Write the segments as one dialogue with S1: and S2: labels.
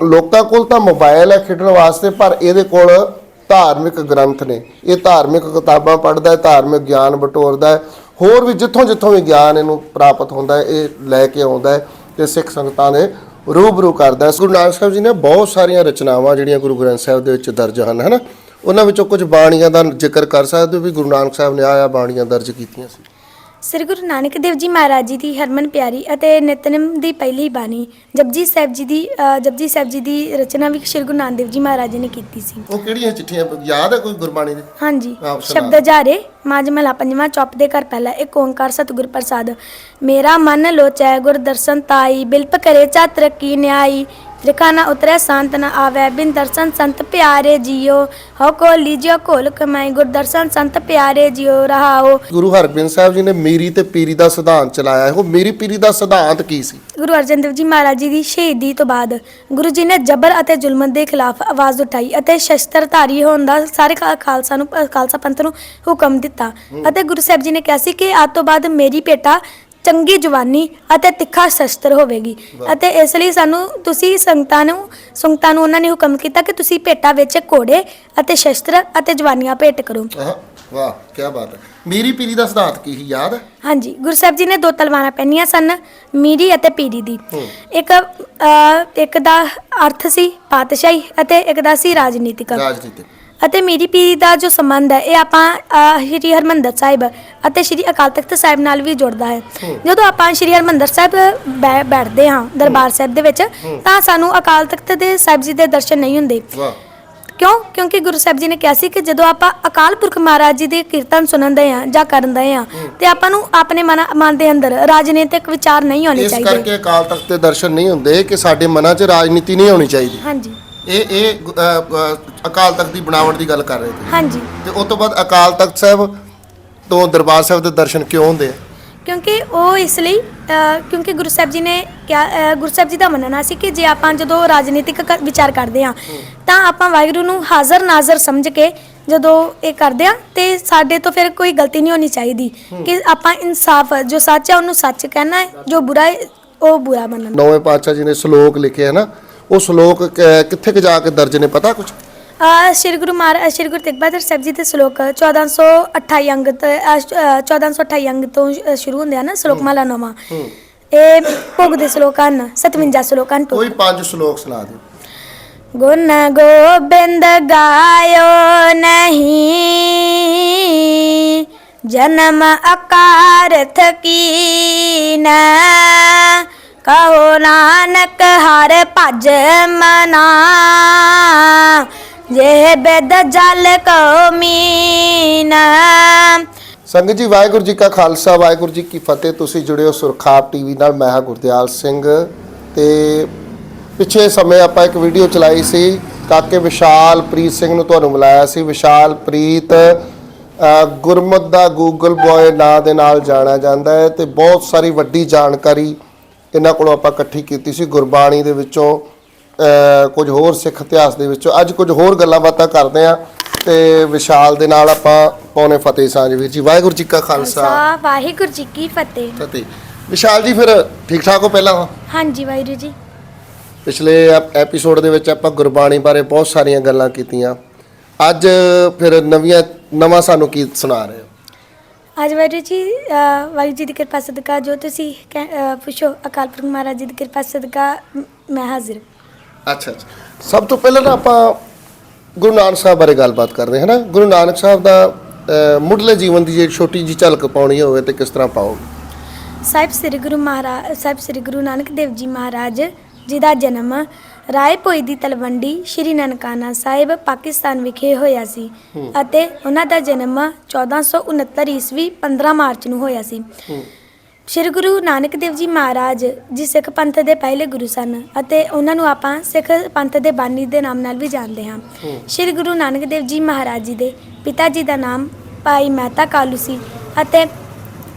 S1: ਲੋਕਾਂ ਕੋਲ ਤਾਂ ਮੋਬਾਈਲ ਹੈ ਖੇਡਣ ਵਾਸਤੇ, ਪਰ ਇਹਦੇ ਕੋਲ ਧਾਰਮਿਕ ਗ੍ਰੰਥ ਨੇ। ਇਹ ਧਾਰਮਿਕ ਕਿਤਾਬਾਂ ਪੜ੍ਹਦਾ ਹੈ, ਧਾਰਮਿਕ ਗਿਆਨ ਬਟੋਰਦਾ ਹੈ। ਹੋਰ ਵੀ ਜਿੱਥੋਂ ਜਿੱਥੋਂ ਵੀ ਗਿਆਨ ਇਹਨੂੰ ਪ੍ਰਾਪਤ ਹੁੰਦਾ ਹੈ, ਇਹ ਲੈ ਕੇ ਆਉਂਦਾ ਹੈ ਤੇ ਸਿੱਖ ਸੰਗਤਾਂ ਦੇ ਰੂਬਰੂ ਕਰਦਾ ਹੈ। ਗੁਰੂ ਨਾਨਕ ਸਾਹਿਬ ਜੀ ਨੇ ਬਹੁਤ ਸਾਰੀਆਂ ਰਚਨਾਵਾਂ ਜਿਹੜੀਆਂ ਗੁਰੂ ਗ੍ਰੰਥ ਸਾਹਿਬ ਦੇ ਵਿੱਚ ਦਰਜ ਹਨ, ਹਨਾ? ਉਹਨਾਂ ਵਿੱਚੋਂ ਕੁਝ ਬਾਣੀਆਂ ਦਾ ਜ਼ਿਕਰ ਕਰ ਸਕਦੇ ਹੋ ਵੀ ਗੁਰੂ ਨਾਨਕ ਸਾਹਿਬ ਨੇ ਆਇਆ ਬਾਣੀਆਂ ਦਰਜ ਕੀਤੀਆਂ ਸੀ।
S2: ਸ੍ਰੀ ਗੁਰੂ ਨਾਨਕ ਦੇਵ ਜੀ ਮਹਾਰਾਜ ਜੀ ਦੀ ਹਰਮਨ ਪਿਆਰੀ ਅਤੇ ਨਿਤਨੇਮ ਦੀ ਪਹਿਲੀ ਬਾਣੀ ਜਪਜੀ ਸਾਹਿਬ ਜੀ ਦੀ ਅ, ਜਪਜੀ ਸਾਹਿਬ ਜੀ ਦੀ ਰਚਨਾ ਵੀ ਸ੍ਰੀ ਗੁਰੂ ਨਾਨਕ ਦੇਵ ਜੀ ਮਹਾਰਾਜ ਜੀ ਨੇ ਕੀਤੀ ਸੀ।
S1: ਉਹ ਕਿਹੜੀਆਂ ਚਿੱਠੀਆਂ ਯਾਦ ਹੈ ਕੋਈ ਗੁਰਬਾਣੀ ਦੇ?
S2: ਹਾਂਜੀ
S1: ਆਪ।
S2: ਸ਼ਬਦ ਜਾਰੇ ਮਾਝ ਮਹਲਾ ਪੰਜਵਾਂ ਚੌਪ ਦੇ ਘਰ ਪਹਿਲਾ ਇੱਕ ਓੰਕਾਰ ਸਤਿਗੁਰ ਪ੍ਰਸਾਦ। ਮੇਰਾ ਮਨ ਲੋਚੈ ਗੁਰ ਦਰਸ਼ਨ ਤਾਈ ਬਿਲਪ ਕਰੇ ਚਾਤਰ ਕੀ ਨਿਆਈ ਲਿਖਾ ਨਾ ਉਤਰੈ ਸੰਤ ਨ ਆਵੈ ਬਿਨ ਦਰਸ਼ਨ ਸੰਤ ਪਿਆਰੇ ਜੀਓ। ਹੋ ਕੋ ਲੀਜਿਓ ਕੋਲ ਕਮਾਈ ਗੁਰ ਦਰਸ਼ਨ ਸੰਤ ਪਿਆਰੇ ਜੀਓ ਰਹਾਓ।
S1: ਗੁਰੂ ਹਰਗੋਬਿੰਦ ਸਾਹਿਬ ਜੀ ਨੇ ਮੀਰੀ ਤੇ ਪੀਰੀ ਦਾ ਸਿਧਾਂਤ ਚਲਾਇਆ। ਉਹ ਮੀਰੀ ਪੀਰੀ ਦਾ ਸਿਧਾਂਤ ਕੀ ਸੀ?
S2: ਗੁਰੂ ਅਰਜਨ ਦੇਵ ਜੀ ਮਹਾਰਾਜ ਜੀ ਦੀ ਸ਼ਹੀਦੀ ਤੋਂ ਬਾਅਦ ਗੁਰੂ ਜੀ ਨੇ ਜਬਰ ਅਤੇ ਜ਼ੁਲਮ ਦੇ ਖਿਲਾਫ ਆਵਾਜ਼ ਉਠਾਈ ਅਤੇ ਸ਼ਸਤਰਧਾਰੀ ਹੋਣ ਦਾ ਸਾਰੇ ਖਾ- ਖਾਲਸਾ ਨੂੰ ਖਾਲਸਾ ਪੰਥ ਨੂੰ ਹੁਕਮ ਦਿੱਤਾ। ਅਤੇ ਗੁਰੂ ਸਾਹਿਬ ਜੀ ਨੇ ਕਿਹਾ ਸੀ ਕਿ ਅੱਜ ਤੋਂ ਬਾਅਦ ਮੇਰੀ ਭੇਟਾ ਚੰਗੀ ਜਵਾਨੀ ਅਤੇ ਤਿੱਖਾ ਸ਼ਸਤਰ ਹੋਵੇਗੀ। ਅਤੇ ਇਸ ਲਈ ਸਾਨੂੰ ਤੁਸੀਂ ਸੰਗਤਾਂ ਨੂੰ ਸੰਗਤਾਂ ਨੂੰ ਉਹਨਾਂ ਨੇ ਹੁਕਮ ਕੀਤਾ ਕਿ ਤੁਸੀਂ ਭੇਟਾ ਵਿੱਚ ਘੋੜੇ ਅਤੇ ਸ਼ਸਤਰ ਅਤੇ ਜਵਾਨੀਆਂ ਭੇਟ ਕਰੋ।
S1: ਆਹ ਵਾਹ ਕੀ ਬਾਤ ਹੈ। ਮੀਰੀ ਪੀਰੀ ਦਾ ਸਿਧਾਂਤ ਕੀ ਸੀ ਯਾਦ? ਹੈ
S2: ਹਾਂਜੀ ਗੁਰੂ ਸਾਹਿਬ ਜੀ ਨੇ ਦੋ ਤਲਵਾਰਾਂ ਪਹਿਨੀਆਂ ਸਨ ਮੀਰੀ ਅਤੇ ਪੀਰੀ ਦੀ।
S1: ਹੂੰ।
S2: ਇੱਕ ਇੱਕ ਦਾ ਅਰਥ ਸੀ ਪਾਤਸ਼ਾਹੀ ਅਤੇ ਇੱਕ ਦਾ ਸੀ ਰਾਜਨੀਤਿਕ।
S1: ਰਾਜਨੀਤਿਕ।
S2: ਅਤੇ ਮੀਰੀ ਪੀਰੀ ਦਾ ਜੋ ਸੰਬੰਧ ਹੈ ਇਹ ਆਪਾਂ ਸ਼੍ਰੀ ਹਰਮੰਦਰ ਸਾਹਿਬ ਅਤੇ ਸ਼੍ਰੀ ਅਕਾਲ ਤਖਤ ਸਾਹਿਬ ਨਾਲ ਵੀ ਜੁੜਦਾ ਹੈ। ਜਦੋਂ ਆਪਾਂ ਸ਼੍ਰੀ ਹਰਮੰਦਰ ਸਾਹਿਬ ਬੈਠਦੇ ਹਾਂ ਦਰਬਾਰ ਸਾਹਿਬ ਦੇ ਵਿੱਚ ਤਾਂ ਸਾਨੂੰ ਅਕਾਲ ਤਖਤ ਦੇ ਸਾਹਿਬ ਜੀ ਦੇ ਦਰਸ਼ਨ ਨਹੀਂ ਹੁੰਦੇ। ਕਿਉਂ? ਕਿਉਂਕਿ ਗੁਰੂ ਸਾਹਿਬ ਜੀ ਨੇ ਕਿਹਾ ਸੀ ਕਿ ਜਦੋਂ ਆਪਾਂ ਅਕਾਲ ਪੁਰਖ ਮਹਾਰਾਜ ਜੀ ਦੇ ਕੀਰਤਨ ਸੁਣਨਦੇ ਆ ਜਾਂ ਕਰਨਦੇ ਆ ਤੇ ਆਪਾਂ ਨੂੰ ਆਪਣੇ ਮਨ ਮਨ ਦੇ ਅੰਦਰ ਰਾਜਨੀਤਿਕ ਵਿਚਾਰ ਨਹੀਂ ਹੋਣੇ
S1: ਇਸ
S2: ਚਾਹੀਦੇ।
S1: ਕਰਕੇ ਅਕਾਲ ਤਖਤ ਦੇ ਦਰਸ਼ਨ ਨਹੀਂ ਹੁੰਦੇ ਕਿ ਸਾਡੇ ਮਨਾਂ 'ਚ ਰਾਜਨੀਤੀ ਨਹੀਂ ਹੋਣੀ ਚਾਹੀਦੀ।
S2: ਹਾਂਜੀ।
S1: ਇਹ ਇਹ ਅ, ਅਕਾਲ ਤਖਤ ਦੀ ਬਣਾਵਟ ਦੀ ਗੱਲ ਕਰ ਰਹੇ ਸੀ
S2: ਹਾਂਜੀ।
S1: ਤੇ ਉਸ ਤੋਂ ਬਾਅਦ ਅਕਾਲ ਤਖਤ ਸਾਹਿਬ ਤੋਂ ਦਰਬਾਰ ਸਾਹਿਬ ਦੇ ਦਰਸ਼ਨ ਕਿਉਂ ਹੁੰਦੇ ਆ?
S2: ਕਿਉਂਕਿ ਉਹ ਇਸ ਲਈ ਅ, ਕਿਉਂਕਿ ਗੁਰੂ ਸਾਹਿਬ ਜੀ ਨੇ ਕਿਹਾ ਅ, ਗੁਰੂ ਸਾਹਿਬ ਜੀ ਦਾ ਮੰਨਣਾ ਸੀ ਕਿ ਜੇ ਆਪਾਂ ਜਦੋਂ ਰਾਜਨੀਤਿਕ ਕ- ਵਿਚਾਰ ਕਰਦੇ ਆ ਤਾਂ ਆਪਾਂ ਵਾਹਿਗੁਰੂ ਨੂੰ ਹਾਜ਼ਰ ਨਾਜ਼ਰ ਸਮਝ ਕੇ ਜਦੋਂ ਇਹ ਕਰਦੇ ਆ ਤੇ ਸਾਡੇ ਤੋਂ ਫਿਰ ਕੋਈ ਗਲਤੀ ਨਹੀਂ ਹੋਣੀ ਚਾਹੀਦੀ ਕਿ ਆਪਾਂ ਇਨਸਾਫ ਜੋ ਸੱਚ ਹੈ ਉਹਨੂੰ ਸੱਚ ਕਹਿਣਾ ਹੈ ਜੋ ਬੁਰਾ ਹੈ ਉਹ ਬੁਰਾ ਮੰਨਣਾ।
S1: ਨੌਵੇਂ ਪਾਤਸ਼ਾਹ ਜੀ ਨੇ ਸ਼ਲੋਕ ਲਿਖੇ ਹੈ ਨਾ ਉਹ ਸ਼ਲੋਕ ਕ- ਕਿੱਥੇ ਕੁ ਜਾ ਕੇ ਦਰਜ ਨੇ ਪਤਾ ਕੁਝ
S2: ਅ, ਸ਼੍ਰੀ ਗੁਰੂ ਮਹਾਰਾਜ ਸ਼੍ਰੀ ਗੁਰੂ ਤੇਗ ਬਹਾਦਰ ਸਾਹਿਬ ਜੀ ਦੇ ਸ਼ਲੋਕ 1428 ਅੰਗ ਤੋਂ ਅ, ਸ਼- ਅ, 1428 ਅੰਗ ਤੋਂ ਅ, ਸ਼ੁਰੂ ਹੁੰਦੇ ਆ ਨਾ ਸ਼ਲੋਕ ਮਾਲਾ ਨਵਾਂ। ਇਹ ਭੋਗ ਦੇ ਸ਼ਲੋਕ ਹਨ 57 ਸ਼ਲੋਕ ਹਨ
S1: ਕੋਈ ਪੰਜ ਸ਼ਲੋਕ ਸੁਣਾ ਦਿਓ।
S2: ਗੁਣ ਗੋਬਿੰਦ ਗਾਇਓ ਨਹੀਂ ਜਨਮ ਅਕਾਰਥ ਕੀਨ ਕਹੋ ਨਾਨਕ ਹਰ ਭਜ ਮਨਾ। ਜੇ ਬੇਦ ਜਲ ਕੋ ਮੀਨ।
S1: ਸੰਗਤ ਜੀ, ਵਾਹਿਗੁਰੂ ਜੀ ਕਾ ਖਾਲਸਾ, ਵਾਹਿਗੁਰੂ ਜੀ ਕੀ ਫਤਿਹ। ਤੁਸੀਂ ਜੁੜੇ ਹੋ ਸੁਰਖਾਬ ਟੀਵੀ ਨਾਲ, ਮੈਂ ਹਾਂ ਗੁਰਦਿਆਲ ਸਿੰਘ। ਤੇ ਪਿਛੇ ਸਮੇਂ ਆਪਾਂ ਇੱਕ ਵੀਡੀਓ ਚਲਾਈ ਸੀ, ਕਾਕੇ ਵਿਸ਼ਾਲ ਪ੍ਰੀਤ ਸਿੰਘ ਨੂੰ ਤੁਹਾਨੂੰ ਬੁਲਾਇਆ ਸੀ। ਵਿਸ਼ਾਲ ਪ੍ਰੀਤ ਗੁਰਮਤ ਦਾ ਗੂਗਲ ਬॉय ਨਾਂ ਦੇ ਨਾਲ ਜਾਣਿਆ ਜਾਂਦਾ ਹੈ ਤੇ ਬਹੁਤ ਸਾਰੀ ਵੱਡੀ ਜਾਣਕਾਰੀ ਇਹਨਾਂ ਕੋਲੋਂ ਆਪਾਂ ਇਕੱਠੀ ਕੀਤੀ ਸੀ ਗੁਰਬਾਣੀ ਦੇ ਵਿੱਚੋਂ ਕੁਝ ਹੋਰ ਸਿੱਖ ਇਤਿਹਾਸ ਦੇ ਵਿੱਚੋਂ। ਅੱਜ ਕੁਝ ਹੋਰ ਗੱਲਾਂ ਬਾਤਾਂ ਕਰਦੇ ਆ ਤੇ ਵਿਸ਼ਾਲ ਦੇ ਨਾਲ ਆਪਾਂ ਪੌਣੇ ਫਤਿਹ ਸਾਂਝ ਵੀਰ ਜੀ। ਵਾਹਿਗੁਰੂ ਜੀ ਕਾ ਖਾਲਸਾ।
S2: ਵਾਹਿਗੁਰੂ ਜੀ ਕੀ ਫਤਿਹ।
S1: ਫਤਿਹ। ਵਿਸ਼ਾਲ ਜੀ ਫਿਰ ਠੀਕ ਠਾਕ ਹੋ ਪਹਿਲਾਂ?
S2: ਹਾਂਜੀ ਵਾਹਿਗੁਰੂ ਜੀ।
S1: ਪਿਛਲੇ ਐਪ- ਐਪੀਸੋਡ ਦੇ ਵਿੱਚ ਆਪਾਂ ਗੁਰਬਾਣੀ ਬਾਰੇ ਬਹੁਤ ਸਾਰੀਆਂ ਗੱਲਾਂ ਕੀਤੀਆਂ। ਅੱਜ ਫਿਰ ਨਵੀਆਂ ਨਵਾਂ ਸਾਨੂੰ ਕੀ ਸੁਣਾ ਰਹੇ ਹੋ?
S2: ਅੱਜ ਵਾਹਿਗੁਰੂ ਜੀ ਅ, ਵਾਹਿਗੁਰੂ ਜੀ ਦੀ ਕਿਰਪਾ ਸਦਕਾ ਜੋ ਤੁਸੀਂ ਕਹਿ- ਪੁੱਛੋ ਅਕਾਲ ਪੁਰਖ ਮਹਾਰਾਜ ਜੀ ਦੀ ਕਿਰਪਾ ਸਦਕਾ ਮ- ਮੈਂ ਹਾਜ਼ਰ
S1: ਅੱਛਾ ਅੱਛਾ। ਸਭ ਤੋਂ ਪਹਿਲਾਂ ਨਾ ਆਪਾਂ ਗੁਰੂ ਨਾਨਕ ਸਾਹਿਬ ਬਾਰੇ ਗੱਲਬਾਤ ਕਰਦੇ ਹਾਂ ਨਾ? ਗੁਰੂ ਨਾਨਕ ਸਾਹਿਬ ਦਾ ਅ, ਮੁੱਢਲੇ ਜੀਵਨ ਦੀ ਜੇ ਛੋਟੀ ਜੀ ਝਲਕ ਪਾਉਣੀ ਹੋਵੇ ਤੇ ਕਿਸ ਤਰ੍ਹਾਂ ਪਾਓਗੇ?
S2: ਸਾਹਿਬ ਸ੍ਰੀ ਗੁਰੂ ਮਹਾਰਾਜ ਸਾਹਿਬ ਸ੍ਰੀ ਗੁਰੂ ਨਾਨਕ ਦੇਵ ਜੀ ਮਹਾਰਾਜ ਜੀ ਦਾ ਜਨਮ ਰਾਏ ਭੋਈ ਦੀ ਤਲਵੰਡੀ ਸ਼੍ਰੀ ਨਨਕਾਣਾ ਸਾਹਿਬ ਪਾਕਿਸਤਾਨ ਵਿਖੇ ਹੋਇਆ ਸੀ ਅਤੇ ਉਹਨਾਂ ਦਾ ਜਨਮ 1469 ਈਸਵੀ 15 ਮਾਰਚ ਨੂੰ ਹੋਇਆ ਸੀ। ਸ਼੍ਰੀ ਗੁਰੂ ਨਾਨਕ ਦੇਵ ਜੀ ਮਹਾਰਾਜ ਜੀ ਸਿੱਖ ਪੰਥ ਦੇ ਪਹਿਲੇ ਗੁਰੂ ਸਨ ਅਤੇ ਉਹਨਾਂ ਨੂੰ ਆਪਾਂ ਸਿੱਖ ਪੰਥ ਦੇ ਬਾਨੀ ਦੇ ਨਾਮ ਨਾਲ ਵੀ ਜਾਣਦੇ ਹਾਂ। ਸ਼੍ਰੀ ਗੁਰੂ ਨਾਨਕ ਦੇਵ ਜੀ ਮਹਾਰਾਜ ਜੀ ਦੇ ਪਿਤਾ ਜੀ ਦਾ ਨਾਮ ਭਾਈ ਮਹਿਤਾ ਕਾਲੂ ਸੀ ਅਤੇ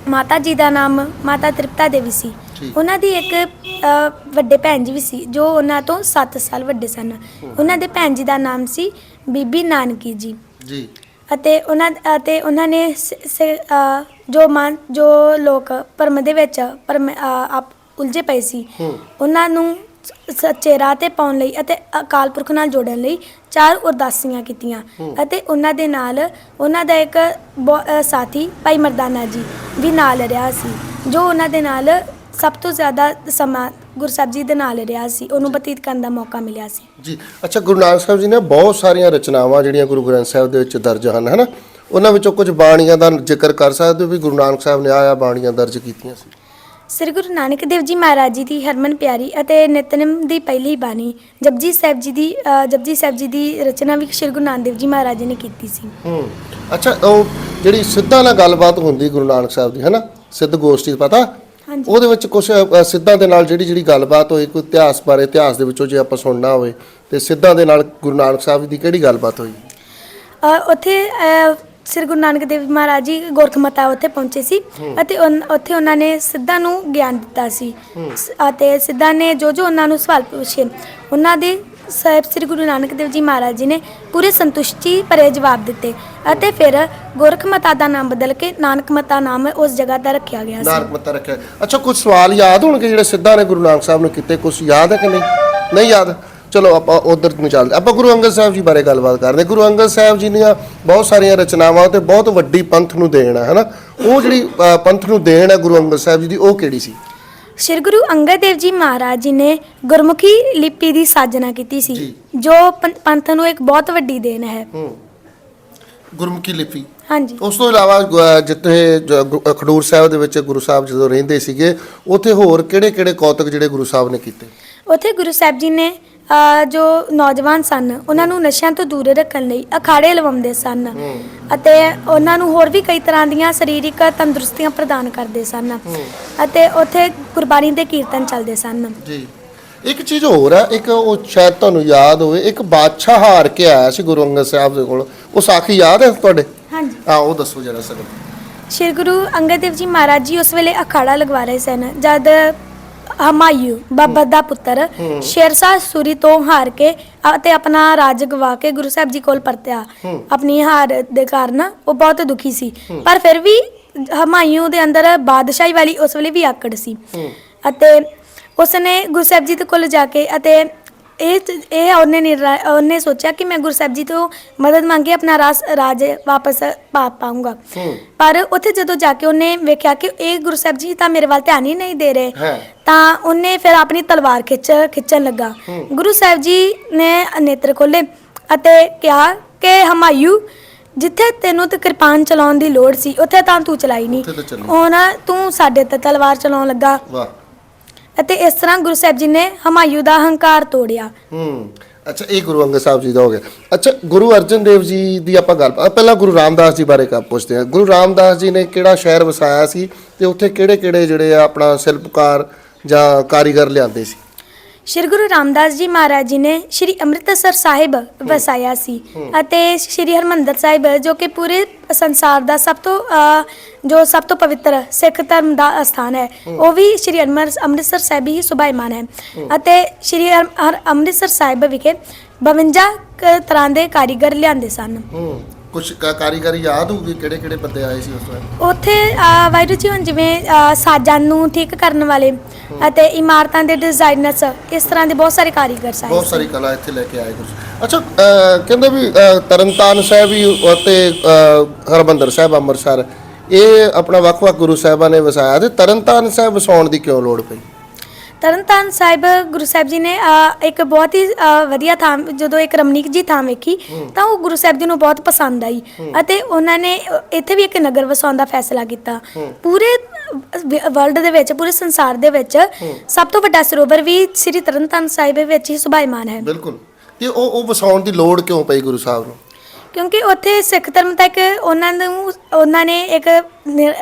S2: ਮਾਤਾ ਜੀ ਦਾ ਨਾਮ ਮਾਤਾ ਤ੍ਰਿਪਤਾ ਦੇਵੀ ਸੀ। ਉਹਨਾਂ ਦੀ ਇੱਕ ਅ, ਵੱਡੇ ਭੈਣ ਜੀ ਵੀ ਸੀ ਜੋ ਉਹਨਾਂ ਤੋਂ 7 ਸਾਲ ਵੱਡੇ ਸਨ। ਉਹਨਾਂ ਦੇ ਭੈਣ ਜੀ ਦਾ ਨਾਮ ਸੀ ਬੀਬੀ ਨਾਨਕੀ ਜੀ।
S1: ਜੀ।
S2: ਅਤੇ ਉਹਨਾਂ ਅਤੇ ਉਹਨਾਂ ਨੇ ਸ- ਸ- ਅ, ਜੋ ਮਾਨ ਜੋ ਲੋਕ ਪਰਮ ਦੇ ਵਿੱਚ ਪਰਮ ਅ, ਆਪ ਉਲਝੇ ਪਏ ਸੀ
S1: ਹੂੰ।
S2: ਉਹਨਾਂ ਨੂੰ ਸ- ਸੱਚੇ ਰਾਹ ਤੇ ਪਾਉਣ ਲਈ ਅਤੇ ਅਕਾਲ ਪੁਰਖ ਨਾਲ ਜੋੜਨ ਲਈ ਚਾਰ ਉਰਦਾਸੀਆਂ ਕੀਤੀਆਂ। ਅਤੇ ਉਹਨਾਂ ਦੇ ਨਾਲ ਉਹਨਾਂ ਦਾ ਇੱਕ ਬਹੁ- ਅ, ਸਾਥੀ ਭਾਈ ਮਰਦਾਨਾ ਜੀ ਵੀ ਨਾਲ ਰਿਹਾ ਸੀ ਜੋ ਉਹਨਾਂ ਦੇ ਨਾਲ ਸਭ ਤੋਂ ਜ਼ਿਆਦਾ ਸਮਾਂ ਗੁਰਸਾਹਿਬ ਜੀ ਦੇ ਨਾਲ ਰਿਹਾ ਸੀ ਉਹਨੂੰ ਬਤੀਤ ਕਰਨ ਦਾ ਮੌਕਾ ਮਿਲਿਆ ਸੀ।
S1: ਜੀ ਅੱਛਾ ਗੁਰੂ ਨਾਨਕ ਸਾਹਿਬ ਜੀ ਨੇ ਬਹੁਤ ਸਾਰੀਆਂ ਰਚਨਾਵਾਂ ਜਿਹੜੀਆਂ ਗੁਰੂ ਗ੍ਰੰਥ ਸਾਹਿਬ ਦੇ ਵਿੱਚ ਦਰਜ ਹਨ ਹਨਾ? ਉਹਨਾਂ ਵਿੱਚੋਂ ਕੁਝ ਬਾਣੀਆਂ ਦਾ ਜ਼ਿਕਰ ਕਰ ਸਕਦੇ ਹੋ ਵੀ ਗੁਰੂ ਨਾਨਕ ਸਾਹਿਬ ਨੇ ਆਇਆ ਬਾਣੀਆਂ ਦਰਜ ਕੀਤੀਆਂ ਸੀ?
S2: ਸ੍ਰੀ ਗੁਰੂ ਨਾਨਕ ਦੇਵ ਜੀ ਮਹਾਰਾਜ ਜੀ ਦੀ ਹਰਮਨ ਪਿਆਰੀ ਅਤੇ ਨਿਤਨੇਮ ਦੀ ਪਹਿਲੀ ਬਾਣੀ ਜਪਜੀ ਸਾਹਿਬ ਜੀ ਦੀ ਅ, ਜਪਜੀ ਸਾਹਿਬ ਜੀ ਦੀ ਰਚਨਾ ਵੀ ਸ੍ਰੀ ਗੁਰੂ ਨਾਨਕ ਦੇਵ ਜੀ ਮਹਾਰਾਜ ਜੀ ਨੇ ਕੀਤੀ ਸੀ।
S1: ਹੂੰ ਅੱਛਾ ਉਹ ਜਿਹੜੀ ਸਿੱਧਾਂ ਨਾਲ ਗੱਲਬਾਤ ਹੁੰਦੀ ਗੁਰੂ ਨਾਨਕ ਸਾਹਿਬ ਦੀ ਹਨਾ? ਸਿੱਧ ਗੋਸ਼ਟੀ ਪਤਾ? ਉਹਦੇ ਵਿੱਚ ਕੁਝ ਸਿੱਧਾਂ ਦੇ ਨਾਲ ਜਿਹੜੀ ਜਿਹੜੀ ਗੱਲਬਾਤ ਹੋਈ ਕੋਈ ਇਤਿਹਾਸ ਬਾਰੇ ਇਤਿਹਾਸ ਦੇ ਵਿੱਚੋਂ ਜੇ ਆਪਾਂ ਸੁਣਨਾ ਹੋਵੇ ਤੇ ਸਿੱਧਾਂ ਦੇ ਨਾਲ ਗੁਰੂ ਨਾਨਕ ਸਾਹਿਬ ਦੀ ਕਿਹੜੀ ਗੱਲਬਾਤ ਹੋਈ?
S2: ਉੱਥੇ ਸ੍ਰੀ ਗੁਰੂ ਨਾਨਕ ਦੇਵ ਮਹਾਰਾਜ ਜੀ ਗੋਰਖਮਤਾ ਉੱਥੇ ਪਹੁੰਚੇ ਸੀ ਅਤੇ ਉੱਥੇ ਉਹਨਾਂ ਨੇ ਸਿੱਧਾ ਨੂੰ ਗਿਆਨ ਦਿੱਤਾ ਸ- ਅਤੇ ਸਿੱਧਾ ਨੇ ਜੋ ਜੋ ਉਹਨਾਂ ਨੂੰ ਸਵਾਲ ਪੁੱਛੇ ਉਹਨਾਂ ਦੇ ਸਾਹਿਬ ਸ੍ਰੀ ਗੁਰੂ ਨਾਨਕ ਦੇਵ ਜੀ ਮਹਾਰਾਜ ਜੀ ਨੇ ਪੂਰੇ ਸੰਤੁਸ਼ਟੀ ਭਰੇ ਜਵਾਬ ਦਿੱਤੇ ਅਤੇ ਫਿਰ ਗੋਰਖਮਤਾ ਦਾ ਨਾਮ ਬਦਲ ਕੇ ਨਾਨਕ ਮਤਾ ਨਾਮ ਉਸ ਜਗ੍ਹਾ ਦਾ ਰੱਖਿਆ ਗਿਆ ਸੀ।
S1: ਨਾਨਕ ਮੱਤਾ ਰੱਖਿਆ ਅੱਛਾ ਕੁਝ ਸਵਾਲ ਯਾਦ ਹੋਣਗੇ ਜਿਹੜੇ ਸਿੱਧਾਂ ਨੇ ਗੁਰੂ ਨਾਨਕ ਸਾਹਿਬ ਨੂੰ ਕੀਤੇ? ਕੁਝ ਯਾਦ ਹੈ ਕਿ ਨਹੀਂ? ਨਹੀਂ ਯਾਦ? ਚਲੋ ਆਪਾਂ ਉਧਰ ਨੂੰ ਚੱਲਦੇ ਆਪਾਂ ਗੁਰੂ ਅੰਗਦ ਸਾਹਿਬ ਜੀ ਬਾਰੇ ਗੱਲਬਾਤ ਕਰਦੇ ਗੁਰੂ ਅੰਗਦ ਸਾਹਿਬ ਜੀ ਦੀਆਂ ਬਹੁਤ ਸਾਰੀਆਂ ਰਚਨਾਵਾਂ ਤੇ ਬਹੁਤ ਵੱਡੀ ਪੰਥ ਨੂੰ ਦੇਣ ਹੈ ਹਨਾ ਉਹ ਜਿਹੜੀ ਅ, ਪੰਥ ਨੂੰ ਦੇਣ ਹੈ ਗੁਰੂ ਅੰਗਦ ਸਾਹਿਬ ਜੀ ਦੀ ਉਹ ਕਿਹੜੀ ਸੀ?
S2: ਸ਼੍ਰੀ ਗੁਰੂ ਅੰਗਦ ਦੇਵ ਜੀ ਮਹਾਰਾਜ ਜੀ ਨੇ ਗੁਰਮੁਖੀ ਲਿਪੀ ਦੀ ਸਾਜਨਾ ਕੀਤੀ ਸੀ
S1: ਜੀ।
S2: ਜੋ ਪੰ- ਪੰਥ ਨੂੰ ਇੱਕ ਬਹੁਤ ਵੱਡੀ ਦੇਣ ਹੈ।
S1: ਹੂੰ। ਗੁਰਮੁਖੀ ਲਿਪੀ।
S2: ਹਾਂਜੀ।
S1: ਉਸ ਤੋਂ ਇਲਾਵਾ ਅ, ਜਿੱਥੇ ਜ- ਗੁ- ਅ, ਖਡੂਰ ਸਾਹਿਬ ਦੇ ਵਿੱਚ ਗੁਰੂ ਸਾਹਿਬ ਜਦੋਂ ਰਹਿੰਦੇ ਸੀਗੇ ਉੱਥੇ ਹੋਰ ਕਿਹੜੇ ਕਿਹੜੇ ਕੌਤਕ ਜਿਹੜੇ ਗੁਰੂ ਸਾਹਿਬ ਨੇ ਕੀਤੇ?
S2: ਉੱਥੇ ਗੁਰੂ ਸਾਹਿਬ ਜੀ ਨੇ ਜੋ ਨੌਜਵਾਨ ਸਨ ਉਹਨਾਂ ਨੂੰ ਨਸ਼ਿਆਂ ਤੋਂ ਦੂਰ ਰੱਖਣ ਲਈ ਅਖਾੜੇ ਲਵਾਉਂਦੇ ਸਨ ਅਤੇ ਉਹਨਾਂ ਨੂੰ ਹੋਰ ਵੀ ਕਈ ਤਰ੍ਹਾਂ ਦੀਆਂ ਸਰੀਰਕ ਤੰਦਰੁਸਤੀਆਂ ਪ੍ਰਦਾਨ ਕਰਦੇ ਸਨ ਅਤੇ ਉੱਥੇ ਗੁਰਬਾਣੀ ਦੇ ਕੀਰਤਨ ਚੱਲਦੇ ਸਨ।
S1: ਜੀ। ਇੱਕ ਚੀਜ਼ ਹੋਰ ਹੈ ਇੱਕ ਉਹ ਸ਼ਾਇਦ ਤੁਹਾਨੂੰ ਯਾਦ ਹੋਵੇ ਇੱਕ ਬਾਦਸ਼ਾਹ ਹਾਰ ਕੇ ਆਇਆ ਸੀ ਗੁਰੂ ਅੰਗਦ ਸਾਹਿਬ ਦੇ ਕੋਲ। ਉਹ ਸਾਖੀ ਯਾਦ ਹੈ ਤੁਹਾਡੇ?
S2: ਹਾਂਜੀ।
S1: ਹਾਂ ਉਹ ਦੱਸੋ ਜਰਾ ਸਰ
S2: ਸ਼੍ਰੀ ਗੁਰੂ ਅੰਗਦ ਦੇਵ ਜੀ ਮਹਾਰਾਜ ਜੀ ਉਸ ਵੇਲੇ ਅਖਾੜਾ ਲਗਵਾ ਰਹੇ ਸਨ ਜਦ ਹਮਾਯੂ ਬਾਬਾ ਦਾ ਪੁੱਤਰ ਸ਼ੇਰਸ਼ਾਹ ਸੂਰੀ ਤੋਂ ਹਾਰ ਕੇ ਅਤੇ ਆਪਣਾ ਰਾਜ ਗਵਾ ਕੇ ਗੁਰੂ ਸਾਹਿਬ ਜੀ ਕੋਲ ਪਰਤਿਆ। ਆਪਣੀ ਹਾਰ ਦੇ ਕਾਰਨ ਉਹ ਬਹੁਤ ਦੁਖੀ ਸੀ। ਪਰ ਫਿਰ ਵੀ ਹਮਾਯੂ ਦੇ ਅੰਦਰ ਬਾਦਸ਼ਾਹੀ ਵਾਲੀ ਉਸ ਵੇਲੇ ਵੀ ਆਕੜ ਸੀ। ਅਤੇ ਉਸਨੇ ਗੁਰੂ ਸਾਹਿਬ ਜੀ ਦੇ ਕੋਲ ਜਾ ਕੇ ਅਤੇ ਇਹ ਚ- ਇਹ ਉਹਨੇ ਨਿਰਾ- ਉਹਨੇ ਸੋਚਿਆ ਕਿ ਮੈਂ ਗੁਰੂ ਸਾਹਿਬ ਜੀ ਤੋਂ ਮਦਦ ਮੰਗੇ ਆਪਣਾ ਰਾਸ ਰਾਜ ਵਾਪਸ ਪਾ ਪਾਉਂਗਾ ਪਰ ਉੱਥੇ ਜਦੋਂ ਜਾ ਕੇ ਉਹਨੇ ਵੇਖਿਆ ਕਿ ਇਹ ਗੁਰੂ ਸਾਹਿਬ ਜੀ ਤਾਂ ਮੇਰੇ ਵੱਲ ਧਿਆਨ ਹੀ ਨਹੀਂ ਦੇ ਰਹੇ
S1: ਹੈ।
S2: ਤਾਂ ਉਹਨੇ ਫਿਰ ਆਪਣੀ ਤਲਵਾਰ ਖਿੱਚ ਖਿੱਚਣ ਲੱਗਾ। ਗੁਰੂ ਸਾਹਿਬ ਜੀ ਨੇ ਨੇਤਰ ਖੋਲੇ ਅਤੇ ਕਿਹਾ ਕਿ ਹਮਾਯੂ ਜਿੱਥੇ ਤੈਨੂੰ ਤੇ ਕਿਰਪਾਨ ਚਲਾਉਣ ਦੀ ਲੋੜ ਸੀ ਉੱਥੇ ਤਾਂ ਤੂੰ ਚਲਾਈ ਨਹੀਂ
S1: ਉੱਥੇ ਤਾਂ ਚੱਲੀ।
S2: ਉਹ ਨਾ ਤੂੰ ਸਾਡੇ ਤੇ ਤਲਵਾਰ ਚਲਾਉਣ ਲੱਗਾ।
S1: ਵਾਹ।
S2: ਅਤੇ ਇਸ ਤਰ੍ਹਾਂ ਗੁਰੂ ਸਾਹਿਬ ਜੀ ਨੇ ਹਮਾਯੂ ਦਾ ਹੰਕਾਰ ਤੋੜਿਆ।
S1: ਹੂੰ ਅੱਛਾ ਇਹ ਗੁਰੂ ਅੰਗਦ ਸਾਹਿਬ ਜੀ ਦਾ ਹੋ ਗਿਆ। ਅੱਛਾ ਗੁਰੂ ਅਰਜਨ ਦੇਵ ਜੀ ਦੀ ਆਪਾਂ ਗੱਲ ਅ, ਪਹਿਲਾਂ ਗੁਰੂ ਰਾਮਦਾਸ ਜੀ ਬਾਰੇ ਕਾ ਪੁੱਛਦੇ ਹਾਂ। ਗੁਰੂ ਰਾਮਦਾਸ ਜੀ ਨੇ ਕਿਹੜਾ ਸ਼ਹਿਰ ਵਸਾਇਆ ਸੀ ਤੇ ਉੱਥੇ ਕਿਹੜੇ ਕਿਹੜੇ ਜਿਹੜੇ ਆ ਆਪਣਾ ਸ਼ਿਲਪਕਾਰ ਜਾਂ ਕਾਰੀਗਰ ਲਿਆਂਦੇ ਸੀ?
S2: ਸ਼੍ਰੀ ਗੁਰੂ ਰਾਮਦਾਸ ਜੀ ਮਹਾਰਾਜ ਜੀ ਨੇ ਸ਼੍ਰੀ ਅੰਮ੍ਰਿਤਸਰ ਸਾਹਿਬ ਵਸਾਇਆ ਸੀ ਅਤੇ ਸ਼੍ਰੀ ਹਰਮੰਦਰ ਸਾਹਿਬ ਜੋ ਕਿ ਪੂਰੇ ਸੰਸਾਰ ਦਾ ਸਭ ਤੋਂ ਅ, ਜੋ ਸਭ ਤੋਂ ਪਵਿੱਤਰ ਸਿੱਖ ਧਰਮ ਦਾ ਸਥਾਨ ਹੈ ਉਹ ਵੀ ਸ਼੍ਰੀ ਅੰਮ੍ਰਿ- ਅੰਮ੍ਰਿਤਸਰ ਸਾਹਿਬ ਹੀ ਸੁਭਾਈਮਾਨ ਹੈ ਅਤੇ ਸ਼੍ਰੀ ਅੰਮ੍ਰਿਤਸਰ ਸਾਹਿਬ ਵਿਖੇ 52 ਤਰ੍ਹਾਂ ਦੇ ਕਾਰੀਗਰ ਲਿਆਂਦੇ ਸਨ।
S1: ਕੁਝ ਕਾਰੀਗਰ ਯਾਦ ਹੋਊਗੀ? ਕਿਹੜੇ ਕਿਹੜੇ ਬੰਦੇ ਆਏ ਸੀ ਉਸ ਟਾਈਮ
S2: ਉੱਥੇ ਅ, ਵਾਹਿਗੁਰੂ ਜੀ ਹੁਣ ਜਿਵੇਂ ਸਾਜ਼ਾਂ ਨੂੰ ਠੀਕ ਕਰਨ ਵਾਲੇ ਅਤੇ ਇਮਾਰਤਾਂ ਦੇ ਡਿਜ਼ਾਈਨਰਸ ਇਸ ਤਰ੍ਹਾਂ ਦੇ ਬਹੁਤ ਸਾਰੇ ਕਾਰੀਗਰ ਸਨ
S1: ਬਹੁਤ ਸਾਰੀ ਕਲਾ ਇੱਥੇ ਲੈ ਕੇ ਆਏ ਕੁਝ ਅੱਛਾ ਕਹਿੰਦੇ ਵੀ ਅ, ਤਰਨਤਾਰਨ ਸਾਹਿਬ ਵੀ ਅਤੇ ਅ, ਹਰਮੰਦਰ ਸਾਹਿਬ ਅੰਮ੍ਰਿਤਸਰ ਇਹ ਆਪਣਾ ਵੱਖ-ਵੱਖ ਗੁਰੂ ਸਾਹਿਬਾਂ ਨੇ ਵਸਾਇਆ ਤੇ ਤਰਨਤਾਰਨ ਸਾਹਿਬ ਵਸਾਉਣ ਦੀ ਕਿਉਂ ਲੋੜ ਪਈ?
S2: ਤਰਨਤਾਰਨ ਸਾਹਿਬ ਗੁਰੂ ਸਾਹਿਬ ਜੀ ਨੇ ਅ, ਇੱਕ ਬਹੁਤ ਹੀ ਅ, ਵਧੀਆ ਥਾਂ ਜਦੋਂ ਇੱਕ ਰਮਣੀਕ ਜੀ ਥਾਂ ਵੇਖੀ ਤਾਂ ਉਹ ਗੁਰੂ ਸਾਹਿਬ ਜੀ ਨੂੰ ਬਹੁਤ ਪਸੰਦ ਆਈ ਅਤੇ ਉਹਨਾਂ ਨੇ ਅ, ਇੱਥੇ ਵੀ ਇੱਕ ਨਗਰ ਵਸਾਉਣ ਦਾ ਫੈਸਲਾ ਕੀਤਾ। ਪੂਰੇ ਵਰਲਡ ਦੇ ਵਿੱਚ ਪੂਰੇ ਸੰਸਾਰ ਦੇ ਵਿੱਚ ਸਭ ਤੋਂ ਵੱਡਾ ਸਰੋਵਰ ਵੀ ਸ੍ਰੀ ਤਰਨਤਾਰਨ ਸਾਹਿਬ ਵਿੱਚ ਹੀ ਸੁਭਾਈਮਾਨ ਹੈ।
S1: ਬਿਲਕੁਲ। ਤੇ ਉਹ ਉਹ ਵਸਾਉਣ ਦੀ ਲੋੜ ਕਿਉਂ ਪਈ ਗੁਰੂ ਸਾਹਿਬ ਨੂੰ?
S2: ਕਿਉਂਕਿ ਉੱਥੇ ਸਿੱਖ ਧਰਮ ਇੱਕ ਉਹਨਾਂ ਨੂੰ ਉਹਨਾਂ ਨੇ ਇੱਕ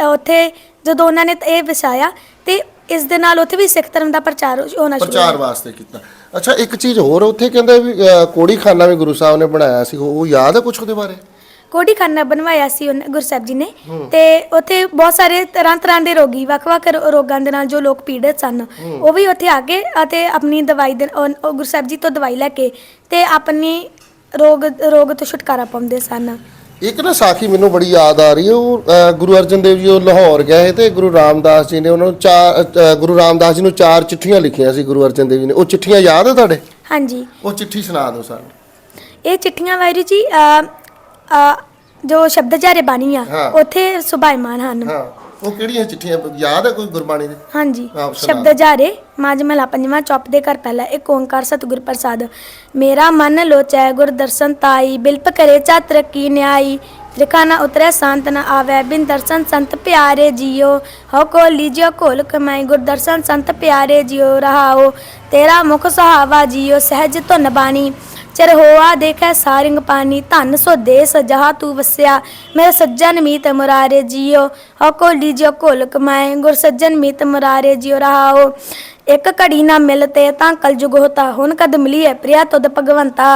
S2: ਉੱਥੇ ਜਦੋਂ ਉਹਨਾਂ ਨੇ ਇਹ ਵਸਾਇਆ ਤੇ ਇਸ ਦੇ ਨਾਲ ਉੱਥੇ ਵੀ ਸਿੱਖ ਧਰਮ ਦਾ ਪ੍ਰਚਾਰ ਹੋਣਾ ਸ਼ੁਰੂ
S1: ਪ੍ਰਚਾਰ ਵਾਸਤੇ ਕੀਤਾ। ਅੱਛਾ ਇੱਕ ਚੀਜ਼ ਹੋਰ ਉੱਥੇ ਕਹਿੰਦੇ ਵੀ ਅ, ਕੋੜੀ ਖਾਨਾ ਵੀ ਗੁਰੂ ਸਾਹਿਬ ਨੇ ਬਣਾਇਆ ਸੀ ਉਹ ਉਹ ਯਾਦ ਹੈ ਕੁਝ ਉਹਦੇ ਬਾਰੇ?
S2: ਕੋਡੀ ਖਾਨਾ ਬਣਵਾਇਆ ਸੀ ਉਹਨੇ ਗੁਰੂ ਸਾਹਿਬ ਜੀ ਨੇ। ਤੇ ਉੱਥੇ ਬਹੁਤ ਸਾਰੇ ਤਰ੍ਹਾਂ ਤਰ੍ਹਾਂ ਦੇ ਰੋਗੀ ਵੱਖ-ਵੱਖ ਰੋ- ਰੋਗਾਂ ਦੇ ਨਾਲ ਜੋ ਲੋਕ ਪੀੜਤ ਸਨ ਉਹ ਵੀ ਉੱਥੇ ਆ ਕੇ ਅਤੇ ਆਪਣੀ ਦਵਾਈ ਦੇ ਉਹ- ਜੀ ਤੋਂ ਦਵਾਈ ਲੈ ਕੇ ਤੇ ਆਪਣੀ ਰੋਗ ਰੋਗ ਤੋਂ ਛੁਟਕਾਰਾ ਪਾਉਂਦੇ ਸਨ।
S1: ਇੱਕ ਨਾ ਸਾਖੀ ਮੈਨੂੰ ਬੜੀ ਯਾਦ ਆ ਰਹੀ ਹੈ ਉਹ ਅ, ਗੁਰੂ ਅਰਜਨ ਦੇਵ ਜੀ ਉਹ ਲਾਹੌਰ ਗਏ ਤੇ ਗੁਰੂ ਰਾਮਦਾਸ ਜੀ ਨੇ ਉਹਨਾਂ ਨੂੰ ਚਾਰ ਅ, ਗੁਰੂ ਰਾਮਦਾਸ ਜੀ ਨੂੰ ਚਾਰ ਚਿੱਠੀਆਂ ਲਿਖੀਆਂ ਸੀ ਗੁਰੂ ਅਰਜਨ ਦੇਵ ਜੀ ਨੇ। ਉਹ ਚਿੱਠੀਆਂ ਯਾਦ ਹੈ ਤੁਹਾਡੇ?
S2: ਹਾਂਜੀ।
S1: ਉਹ ਚਿੱਠੀ ਸੁਣਾ ਦਿਓ ਸਾਨੂੰ।
S2: ਇਹ ਚਿੱਠੀਆਂ ਵਾਹਿਗੁਰੂ ਜੀ ਅ, ਅ, ਜੋ ਸ਼ਬਦ ਜਾਰੇ ਬਾਣੀ ਆ
S1: ਹਾਂ।
S2: ਉੱਥੇ ਸੁਭਾਈਮਾਨ ਹਨ।
S1: ਹਾਂ। ਉਹ ਕਿਹੜੀਆਂ ਚਿੱਠੀਆਂ? ਯਾਦ ਹੈ ਕੋਈ ਗੁਰਬਾਣੀ ਦੀ?
S2: ਹਾਂਜੀ।
S1: ਆਪ ਸੁਣਾ।
S2: ਸ਼ਬਦ ਜਾਰੇ ਮਾਜ ਮਹਲਾ ਪੰਜਵਾਂ ਚੌਪ ਦੇ ਘਰ ਪਹਿਲਾ ਇੱਕ ਓੰਕਾਰ ਸਤਿਗੁਰ ਪ੍ਰਸਾਦ। ਮੇਰਾ ਮਨ ਲੋਚੈ ਗੁਰ ਦਰਸ਼ਨ ਤਾਈ ਬਿਲਪ ਕਰੇ ਚਾਤਰ ਕੀ ਨਿਆਈ। ਤ੍ਰਿਕਾਨਾ ਉਤਰੈ ਸੰਤ ਨ ਆਵੈ ਬਿਨ ਦਰਸ਼ਨ ਸੰਤ ਪਿਆਰੇ ਜੀਓ। ਹੋ ਕੋ ਲੀਜਿਓ ਕੋਲ ਕਮਾਈ ਗੁਰ ਦਰਸ਼ਨ ਸੰਤ ਪਿਆਰੇ ਜੀਓ ਰਹਾਓ। ਤੇਰਾ ਮੁਖ ਸੁਹਾਵਾ ਜੀਓ ਸਹਿਜ ਧੁਨ ਬਾਣੀ। ਚਰ ਹੋਆ ਦੇਖੈ ਸਾਰਿੰਗ ਪਾਣੀ ਧਨ ਸੋ ਦੇਸ ਜਹਾ ਤੂੰ ਵਸਿਆ। ਮੇਰੇ ਸੱਜਣ ਮੀਤ ਮੁਰਾਰੇ ਜੀਓ। ਹੋ ਕੋ ਲੀਜਿਓ ਕੋਲ ਕਮਾਏ ਗੁਰ ਸੱਜਣ ਮੀਤ ਮੁਰਾਰੇ ਜੀਓ ਰਹਾਓ ਇੱਕ ਘੜੀ ਨਾ ਮਿਲਤੇ ਤਾਂ ਕਲਯੁਗ ਹੋਤਾ ਹੁਣ ਕਦ ਮਿਲੀਏ ਪ੍ਰਿਆ ਤੁਧ ਭਗਵੰਤਾ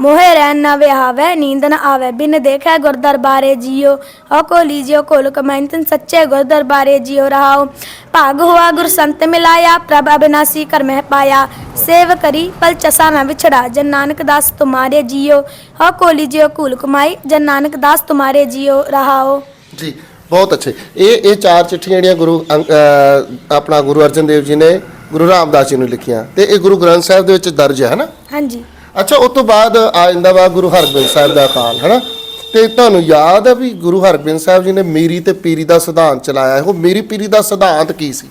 S2: ਮੋਹਿ ਰਹਿ ਨਾ ਵਿਹਾਵੇ ਨੀਂਦ ਨ ਆਵੇ ਬਿਨ ਦੇਖੈ ਗੁਰ ਦਰਬਾਰੇ ਜੀਓ ਹੋ ਕੋ ਲੀਜਿਓ ਕੋਲ ਕਮਾਈ ਤਨ ਸੱਚੇ ਗੁਰ ਦਰਬਾਰੇ ਜੀਓ ਰਹਾਓ ਭਾਗ ਹੋਆ ਗੁਰ ਸੰਤ ਮਿਲਾਇਆ ਪ੍ਰਭ ਅਬਿਨਾਸੀ ਕਰ ਮਹਿ ਪਾਇਆ ਸੇਵ ਕਰੀ ਪਲ ਚਸਾ ਨਾ ਵਿਛੜਾ ਜਨ ਨਾਨਕ ਦਾਸ ਤੁਮਾਰੇ ਜੀਓ ਹੋ ਕੋ ਲੀਜਿਓ ਕੋਲ ਕਮਾਈ ਜਨ ਨਾਨਕ ਦਾਸ ਤੁਮਾਰੇ ਜੀਓ ਰਹਾਓ
S1: ਜੀ ਬਹੁਤ ਅੱਛੇ। ਇਹ ਇਹ ਚਾਰ ਚਿੱਠੀਆਂ ਜਿਹੜੀਆਂ ਗੁਰੂ ਆਪਣਾ ਗੁਰੂ ਅਰਜਨ ਦੇਵ ਜੀ ਨੇ ਗੁਰੂ ਰਾਮਦਾਸ ਜੀ ਨੂੰ ਲਿਖੀਆਂ। ਤੇ ਇਹ ਗੁਰੂ ਗ੍ਰੰਥ ਸਾਹਿਬ ਦੇ ਵਿੱਚ ਦਰਜ ਹੈ ਨਾ?
S2: ਹਾਂਜੀ।
S1: ਅੱਛਾ ਉਸ ਤੋਂ ਬਾਅਦ ਆ ਜਾਂਦਾ ਵਾ ਗੁਰੂ ਹਰਗੋਬਿੰਦ ਸਾਹਿਬ ਦਾ ਅਕਾਲ ਹੈ ਨਾ? ਤੇ ਤੁਹਾਨੂੰ ਯਾਦ ਹੈ ਵੀ ਗੁਰੂ ਹਰਗੋਬਿੰਦ ਸਾਹਿਬ ਜੀ ਨੇ ਮੀਰੀ ਤੇ ਪੀਰੀ ਦਾ ਸਿਧਾਂਤ ਚਲਾਇਆ। ਉਹ ਮੀਰੀ ਪੀਰੀ ਦਾ ਸਿਧਾਂਤ ਕੀ ਸੀ?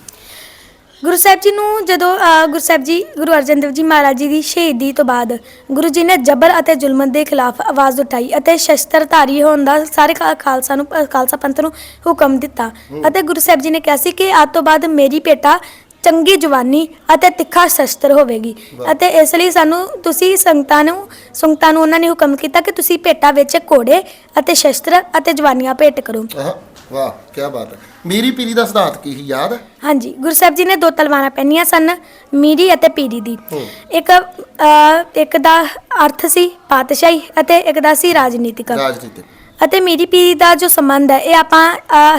S2: ਗੁਰੂ ਸਾਹਿਬ ਜੀ ਨੂੰ ਜਦੋਂ ਅ, ਗੁਰੂ ਸਾਹਿਬ ਜੀ ਗੁਰੂ ਅਰਜਨ ਦੇਵ ਜੀ ਮਹਾਰਾਜ ਜੀ ਦੀ ਸ਼ਹੀਦੀ ਤੋਂ ਬਾਅਦ ਗੁਰੂ ਜੀ ਨੇ ਜਬਰ ਅਤੇ ਜ਼ੁਲਮ ਦੇ ਖਿਲਾਫ ਆਵਾਜ਼ ਉਠਾਈ ਅਤੇ ਸ਼ਸਤਰਧਾਰੀ ਹੋਣ ਦਾ ਸਾਰੇ ਖਾ- ਖਾਲਸਾ ਨੂੰ ਅ, ਖਾਲਸਾ ਪੰਥ ਨੂੰ ਹੁਕਮ ਦਿੱਤਾ ਅਤੇ ਗੁਰੂ ਸਾਹਿਬ ਜੀ ਨੇ ਕਿਹਾ ਸੀ ਕਿ ਅੱਜ ਤੋਂ ਬਾਅਦ ਮੇਰੀ ਭੇਟਾ ਚੰਗੀ ਜਵਾਨੀ ਅਤੇ ਤਿੱਖਾ ਸ਼ਸਤਰ ਹੋਵੇਗੀ। ਅਤੇ ਇਸ ਲਈ ਸਾਨੂੰ ਤੁਸੀਂ ਸੰਗਤਾਂ ਨੂੰ ਸੰਗਤਾਂ ਨੂੰ ਉਹਨਾਂ ਨੇ ਹੁਕਮ ਕੀਤਾ ਕਿ ਤੁਸੀਂ ਭੇਟਾ ਵਿੱਚ ਘੋੜੇ ਅਤੇ ਸ਼ਸਤਰ ਅਤੇ ਜਵਾਨੀਆਂ ਭੇਟ ਕਰੋ।
S1: ਆਹ ਵਾਹ ਕੀ ਬਾਤ ਹੈ। ਮੀਰੀ ਪੀਰੀ ਦਾ ਸਿਧਾਂਤ ਕੀ ਸੀ ਯਾਦ ਹੈ?
S2: ਹਾਂਜੀ ਗੁਰੂ ਸਾਹਿਬ ਜੀ ਨੇ ਦੋ ਤਲਵਾਰਾਂ ਪਹਿਨੀਆਂ ਸਨ ਮੀਰੀ ਅਤੇ ਪੀਰੀ ਦੀ।
S1: ਹੂੰ।
S2: ਇੱਕ ਇੱਕ ਦਾ ਅਰਥ ਸੀ ਪਾਤਸ਼ਾਹੀ ਅਤੇ ਇੱਕ ਦਾ ਸੀ ਰਾਜਨੀਤਿਕ।
S1: ਰਾਜਨੀਤਿਕ।
S2: ਅਤੇ ਮੀਰੀ ਪੀਰੀ ਦਾ ਜੋ ਸੰਬੰਧ ਹੈ ਇਹ ਆਪਾਂ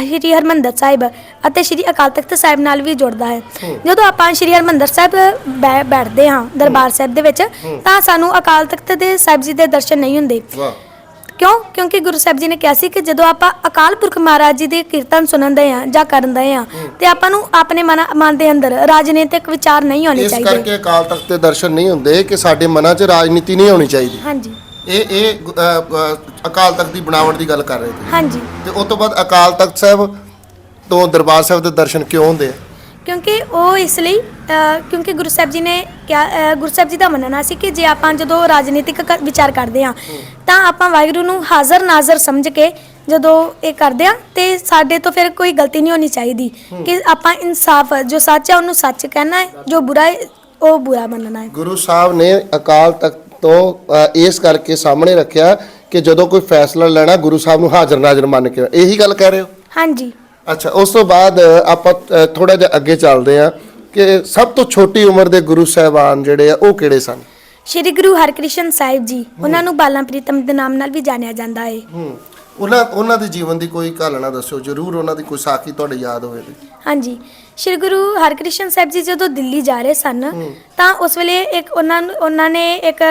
S2: ਸ਼੍ਰੀ ਹਰਮੰਦਰ ਸਾਹਿਬ ਅਤੇ ਸ਼੍ਰੀ ਅਕਾਲ ਤਖਤ ਸਾਹਿਬ ਨਾਲ ਵੀ ਜੁੜਦਾ ਹੈ। ਜਦੋਂ ਆਪਾਂ ਸ਼੍ਰੀ ਹਰਮੰਦਰ ਸਾਹਿਬ ਬੈ- ਬੈਠਦੇ ਹਾਂ ਦਰਬਾਰ ਸਾਹਿਬ ਦੇ ਵਿੱਚ ਤਾਂ ਸਾਨੂੰ ਅਕਾਲ ਤਖਤ ਦੇ ਸਾਹਿਬ ਜੀ ਦੇ ਦਰਸ਼ਨ ਨਹੀਂ ਹੁੰਦੇ।
S1: ਵਾਹ।
S2: ਕਿਉਂ? ਕਿਉਂਕਿ ਗੁਰੂ ਸਾਹਿਬ ਜੀ ਨੇ ਕਿਹਾ ਸੀ ਕਿ ਜਦੋਂ ਆਪਾਂ ਅਕਾਲ ਪੁਰਖ ਮਹਾਰਾਜ ਜੀ ਦੇ ਕੀਰਤਨ ਸੁਣਨਦੇ ਆ ਜਾਂ ਕਰਨਦੇ ਆ ਤੇ ਆਪਾਂ ਨੂੰ ਆਪਣੇ ਮਨ ਮਨ ਦੇ ਅੰਦਰ ਰਾਜਨੀਤਿਕ ਵਿਚਾਰ ਨਹੀਂ ਹੋਣੇ
S1: ਇਸ
S2: ਚਾਹੀਦੇ।
S1: ਕਰਕੇ ਅਕਾਲ ਤਖਤ ਦੇ ਦਰਸ਼ਨ ਨਹੀਂ ਹੁੰਦੇ ਕਿ ਸਾਡੇ ਮਨਾਂ 'ਚ ਰਾਜਨੀਤੀ ਨਹੀਂ ਹੋਣੀ ਚਾਹੀਦੀ।
S2: ਹਾਂਜੀ।
S1: ਇਹ ਇਹ ਗੁ- ਅ, ਅ, ਅਕਾਲ ਤਖਤ ਦੀ ਬਣਾਵਟ ਦੀ ਗੱਲ ਕਰ ਰਹੇ ਸੀ।
S2: ਹਾਂਜੀ।
S1: ਤੇ ਉਸ ਤੋਂ ਬਾਅਦ ਅਕਾਲ ਤਖਤ ਸਾਹਿਬ ਤੋਂ ਦਰਬਾਰ ਸਾਹਿਬ ਦੇ ਦਰਸ਼ਨ ਕਿਉਂ ਹੁੰਦੇ ਆ?
S2: ਕਿਉਂਕਿ ਉਹ ਇਸ ਲਈ ਅ, ਕਿਉਂਕਿ ਗੁਰੂ ਸਾਹਿਬ ਜੀ ਨੇ ਕਿਹਾ ਅ, ਗੁਰੂ ਸਾਹਿਬ ਜੀ ਦਾ ਮੰਨਣਾ ਸੀ ਕਿ ਜੇ ਆਪਾਂ ਜਦੋਂ ਰਾਜਨੀਤਿਕ ਕ- ਵਿਚਾਰ ਕਰਦੇ ਆ ਤਾਂ ਆਪਾਂ ਵਾਹਿਗੁਰੂ ਨੂੰ ਹਾਜ਼ਰ ਨਾਜ਼ਰ ਸਮਝ ਕੇ ਜਦੋਂ ਇਹ ਕਰਦੇ ਆ ਤੇ ਸਾਡੇ ਤੋਂ ਫਿਰ ਕੋਈ ਗਲਤੀ ਨਹੀਂ ਹੋਣੀ ਚਾਹੀਦੀ ਕਿ ਆਪਾਂ ਇਨਸਾਫ ਜੋ ਸੱਚ ਹੈ ਉਹਨੂੰ ਸੱਚ ਕਹਿਣਾ ਹੈ ਜੋ ਬੁਰਾ ਹੈ ਉਹ ਬੁਰਾ ਮੰਨਣਾ ਹੈ।
S1: ਗੁਰੂ ਸਾਹਿਬ ਨੇ ਅਕਾਲ ਤਖਤ ਤੋਂ ਇਸ ਕਰਕੇ ਸਾਹਮਣੇ ਰੱਖਿਆ ਕਿ ਜਦੋਂ ਕੋਈ ਫੈਸਲਾ ਲੈਣਾ ਗੁਰੂ ਸਾਹਿਬ ਨੂੰ ਹਾਜ਼ਰ ਨਾਜ਼ਰ ਮੰਨ ਕੇ। ਇਹੀ ਗੱਲ ਕਹਿ ਰਹੇ ਹੋ?
S2: ਹਾਂਜੀ।
S1: ਅੱਛਾ ਉਸ ਤੋਂ ਬਾਅਦ ਆਪਾਂ ਥੋੜਾ ਜਿਹਾ ਅੱਗੇ ਚੱਲਦੇ ਆ ਕਿ ਸਭ ਤੋਂ ਛੋਟੀ ਉਮਰ ਦੇ ਗੁਰੂ ਸਾਹਿਬਾਨ ਜਿਹੜੇ ਆ ਉਹ ਕਿਹੜੇ ਸਨ?
S2: ਸ਼੍ਰੀ ਗੁਰੂ ਹਰਕ੍ਰਿਸ਼ਨ ਸਾਹਿਬ ਜੀ ਉਹਨਾਂ ਨੂੰ ਬਾਲਾ ਪ੍ਰੀਤਮ ਦੇ ਨਾਮ ਨਾਲ ਵੀ ਜਾਣਿਆ ਜਾਂਦਾ ਹੂੰ।
S1: ਉਹਨਾਂ ਉਹਨਾਂ ਦੇ ਜੀਵਨ ਦੀ ਕੋਈ ਕਹਾਣੀ ਦੱਸਿਓ ਜਰੂਰ ਉਹਨਾਂ ਦੀ ਕੋਈ ਸਾਖੀ ਤੁਹਾਡੇ ਯਾਦ ਹੋਵੇ ਤੇ।
S2: ਹਾਂਜੀ ਸ਼੍ਰੀ ਗੁਰੂ ਹਰਕ੍ਰਿਸ਼ਨ ਸਾਹਿਬ ਜੀ ਜਦੋਂ ਦਿੱਲੀ ਜਾ ਰਹੇ ਸਨ ਤਾਂ ਉਸ ਵੇਲੇ ਇੱਕ ਉਹਨਾਂ ਉਹਨਾਂ ਨੇ ਇੱਕ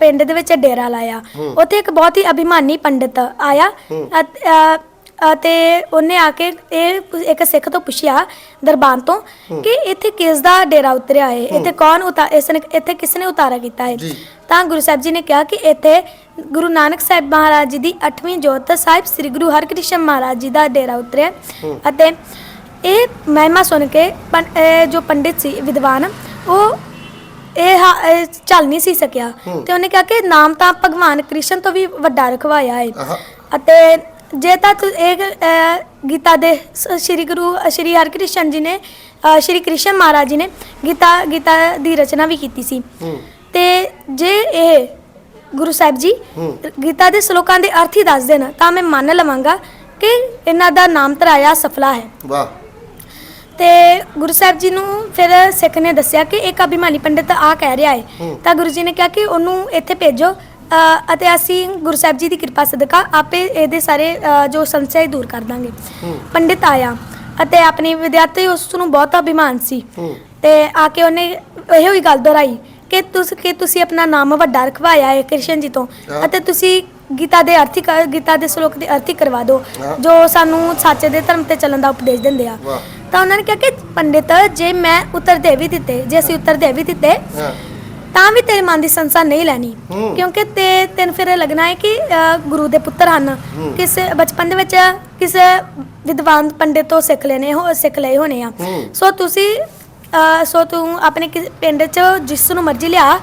S2: ਪਿੰਡ ਦੇ ਵਿੱਚ ਡੇਰਾ ਲਾਇਆ। ਉੱਥੇ ਇੱਕ ਬਹੁਤ ਹੀ ਅਭਿਮਾਨੀ ਪੰਡਿਤ ਆਇਆ ਅਤੇ ਉਹਨੇ ਆ ਕੇ ਇਹ ਇੱਕ ਸਿੱਖ ਤੋਂ ਪੁੱਛਿਆ ਦਰਬਾਰ ਤੋਂ ਕਿ ਇੱਥੇ ਕਿਸ ਦਾ ਡੇਰਾ ਉਤਰਿਆ ਹੈ। ਇੱਥੇ ਕੌਣ ਉਤਾ ਇਸ ਨੇ ਇੱਥੇ ਕਿਸ ਨੇ ਉਤਾਰਾ ਕੀਤਾ ਹੈ। ਤਾਂ ਗੁਰੂ ਸਾਹਿਬ ਜੀ ਨੇ ਕਿਹਾ ਕਿ ਇੱਥੇ ਗੁਰੂ ਨਾਨਕ ਸਾਹਿਬ ਮਹਾਰਾਜ ਜੀ ਦੀ 8ਵੀਂ ਜੋਤ ਸਾਹਿਬ ਸ੍ਰੀ ਗੁਰੂ ਹਰਕ੍ਰਿਸ਼ਨ ਮਹਾਰਾਜ ਜੀ ਦਾ ਡੇਰਾ ਉਤਰਿਆ ਅਤੇ ਇਹ ਮਹਿਮਾ ਸੁਣ ਕੇ ਜੋ ਪੰਡਿਤ ਸੀ ਵਿਦਵਾਨ ਉਹ ਇਹ ਚੱਲ ਨਹੀਂ ਸੀ ਸਕਿਆ। ਤੇ ਉਹਨੇ ਕਿਹਾ ਕਿ ਨਾਮ ਤਾਂ ਭਗਵਾਨ ਕ੍ਰਿਸ਼ਨ ਤੋਂ ਵੀ ਵੱਡਾ ਰਖਵਾਇਆ ਹੈ। ਅਤੇ ਜੇ ਤਾਂ ਇਹ ਗੀਤਾ ਦੇ ਸ੍ਰੀ ਗੁਰੂ ਸ੍ਰੀ ਹਰਕ੍ਰਿਸ਼ਨ ਜੀ ਨੇ ਸ੍ਰੀ ਕ੍ਰਿਸ਼ਨ ਮਹਾਰਾਜ ਜੀ ਨੇ ਗੀਤਾ ਗੀਤਾ ਦੀ ਰਚਨਾ ਵੀ ਕੀਤੀ ਸੀ। ਤੇ ਜੇ ਇਹ ਗੁਰੂ ਸਾਹਿਬ ਜੀ। ਗੀਤਾ ਦੇ ਸ਼ਲੋਕਾਂ ਦੇ ਅਰਥ ਹੀ ਦੱਸ ਦੇਣ ਤਾਂ ਮੈਂ ਮੰਨ ਲਵਾਂਗਾ ਕਿ ਇਹਨਾਂ ਦਾ ਨਾਮ ਧਰਾਇਆ ਸਫਲਾ ਹੈ।
S1: ਵਾਹ।
S2: ਤੇ ਗੁਰੂ ਸਾਹਿਬ ਜੀ ਨੂੰ ਫਿਰ ਸਿੱਖ ਨੇ ਦੱਸਿਆ ਕਿ ਇੱਕ ਅਭਿਮਾਨੀ ਪੰਡਿਤ ਆ ਕਹਿ ਰਿਹਾ ਹੈ। ਤਾਂ ਗੁਰੂ ਜੀ ਨੇ ਕਿਹਾ ਕਿ ਉਹਨੂੰ ਇੱਥੇ ਭੇਜੋ। ਅਤੇ ਅਸੀਂ ਗੁਰੂ ਸਾਹਿਬ ਜੀ ਦੀ ਕਿਰਪਾ ਸਦਕਾ ਆਪੇ ਇਹਦੇ ਸਾਰੇ ਜੋ ਸੰਸ਼य ਦੂਰ ਕਰ ਦਾਂਗੇ। ਪੰਡਿਤ ਆਇਆ ਅਤੇ ਆਪਣੀ ਵਿਦਿਆਰਥੀ ਉਸ ਨੂੰ ਬਹੁਤ ਅਭਿਮਾਨ ਸੀ। ਤੇ ਆ ਕੇ ਉਹਨੇ ਇਹੋ ਹੀ ਗੱਲ ਦੁਹਰਾਈ ਕਿ ਤੁਸੀਂ ਕਿ ਤੁਸੀਂ ਆਪਣਾ ਨਾਮ ਵੱਡਾ ਰਖਵਾਇਆ ਹੈ ਕ੍ਰਿਸ਼ਨ ਜੀ ਤੋਂ
S1: ਹਾਂ।
S2: ਅਤੇ ਤੁਸੀਂ ਗੀਤਾ ਦੇ ਅਰਥੀ ਗੀਤਾ ਦੇ ਸ਼ਲੋਕ ਦੇ ਅਰਥੀ ਕਰਵਾ ਦਿਓ
S1: ਹਾਂ।
S2: ਜੋ ਸਾਨੂੰ ਸੱਚ ਦੇ ਧਰਮ ਤੇ ਚੱਲਣ ਦਾ ਉਪਦੇਸ਼ ਦਿੰਦੇ ਆ
S1: ਵਾਹ
S2: ਤਾਂ ਉਹਨਾਂ ਨੇ ਕਿਹਾ ਕਿ ਪੰਡਿਤ ਜੇ ਮੈਂ ਉੱਤਰ ਦੇ ਵੀ ਦਿੱਤੇ ਜੇ ਅਸੀਂ ਉੱਤਰ ਦੇ ਵੀ ਦਿੱਤੇ
S1: ਹਾਂ
S2: ਤਾਂ ਵੀ ਤੇਰੇ ਮਨ ਦੀ ਸੰਸਾ ਨਹੀਂ ਲੈਣੀ
S1: ਹੂੰ।
S2: ਕਿਉਂਕਿ ਤੇ ਤੈਨੂੰ ਫਿਰ ਇਹ ਲੱਗਣਾ ਹੈ ਕਿ ਅ, ਗੁਰੂ ਦੇ ਪੁੱਤਰ ਹਨ ਕਿਸੇ ਬਚਪਨ ਦੇ ਵਿੱਚ ਕਿਸੇ ਵਿਦਵਾਨ ਪੰਡਿਤ ਤੋਂ ਸਿੱਖ ਲੈਣੇ ਹੋ ਸਿੱਖ ਲਏ ਹੋਣੇ ਆ
S1: ਹੂੰ।
S2: ਸੋ ਤੁਸੀਂ ਸੋ ਤੂੰ ਆਪਣੇ ਕਿਸ- ਪਿੰਡ 'ਚ ਜਿਸ ਨੂੰ ਮਰਜ਼ੀ ਲਿਆ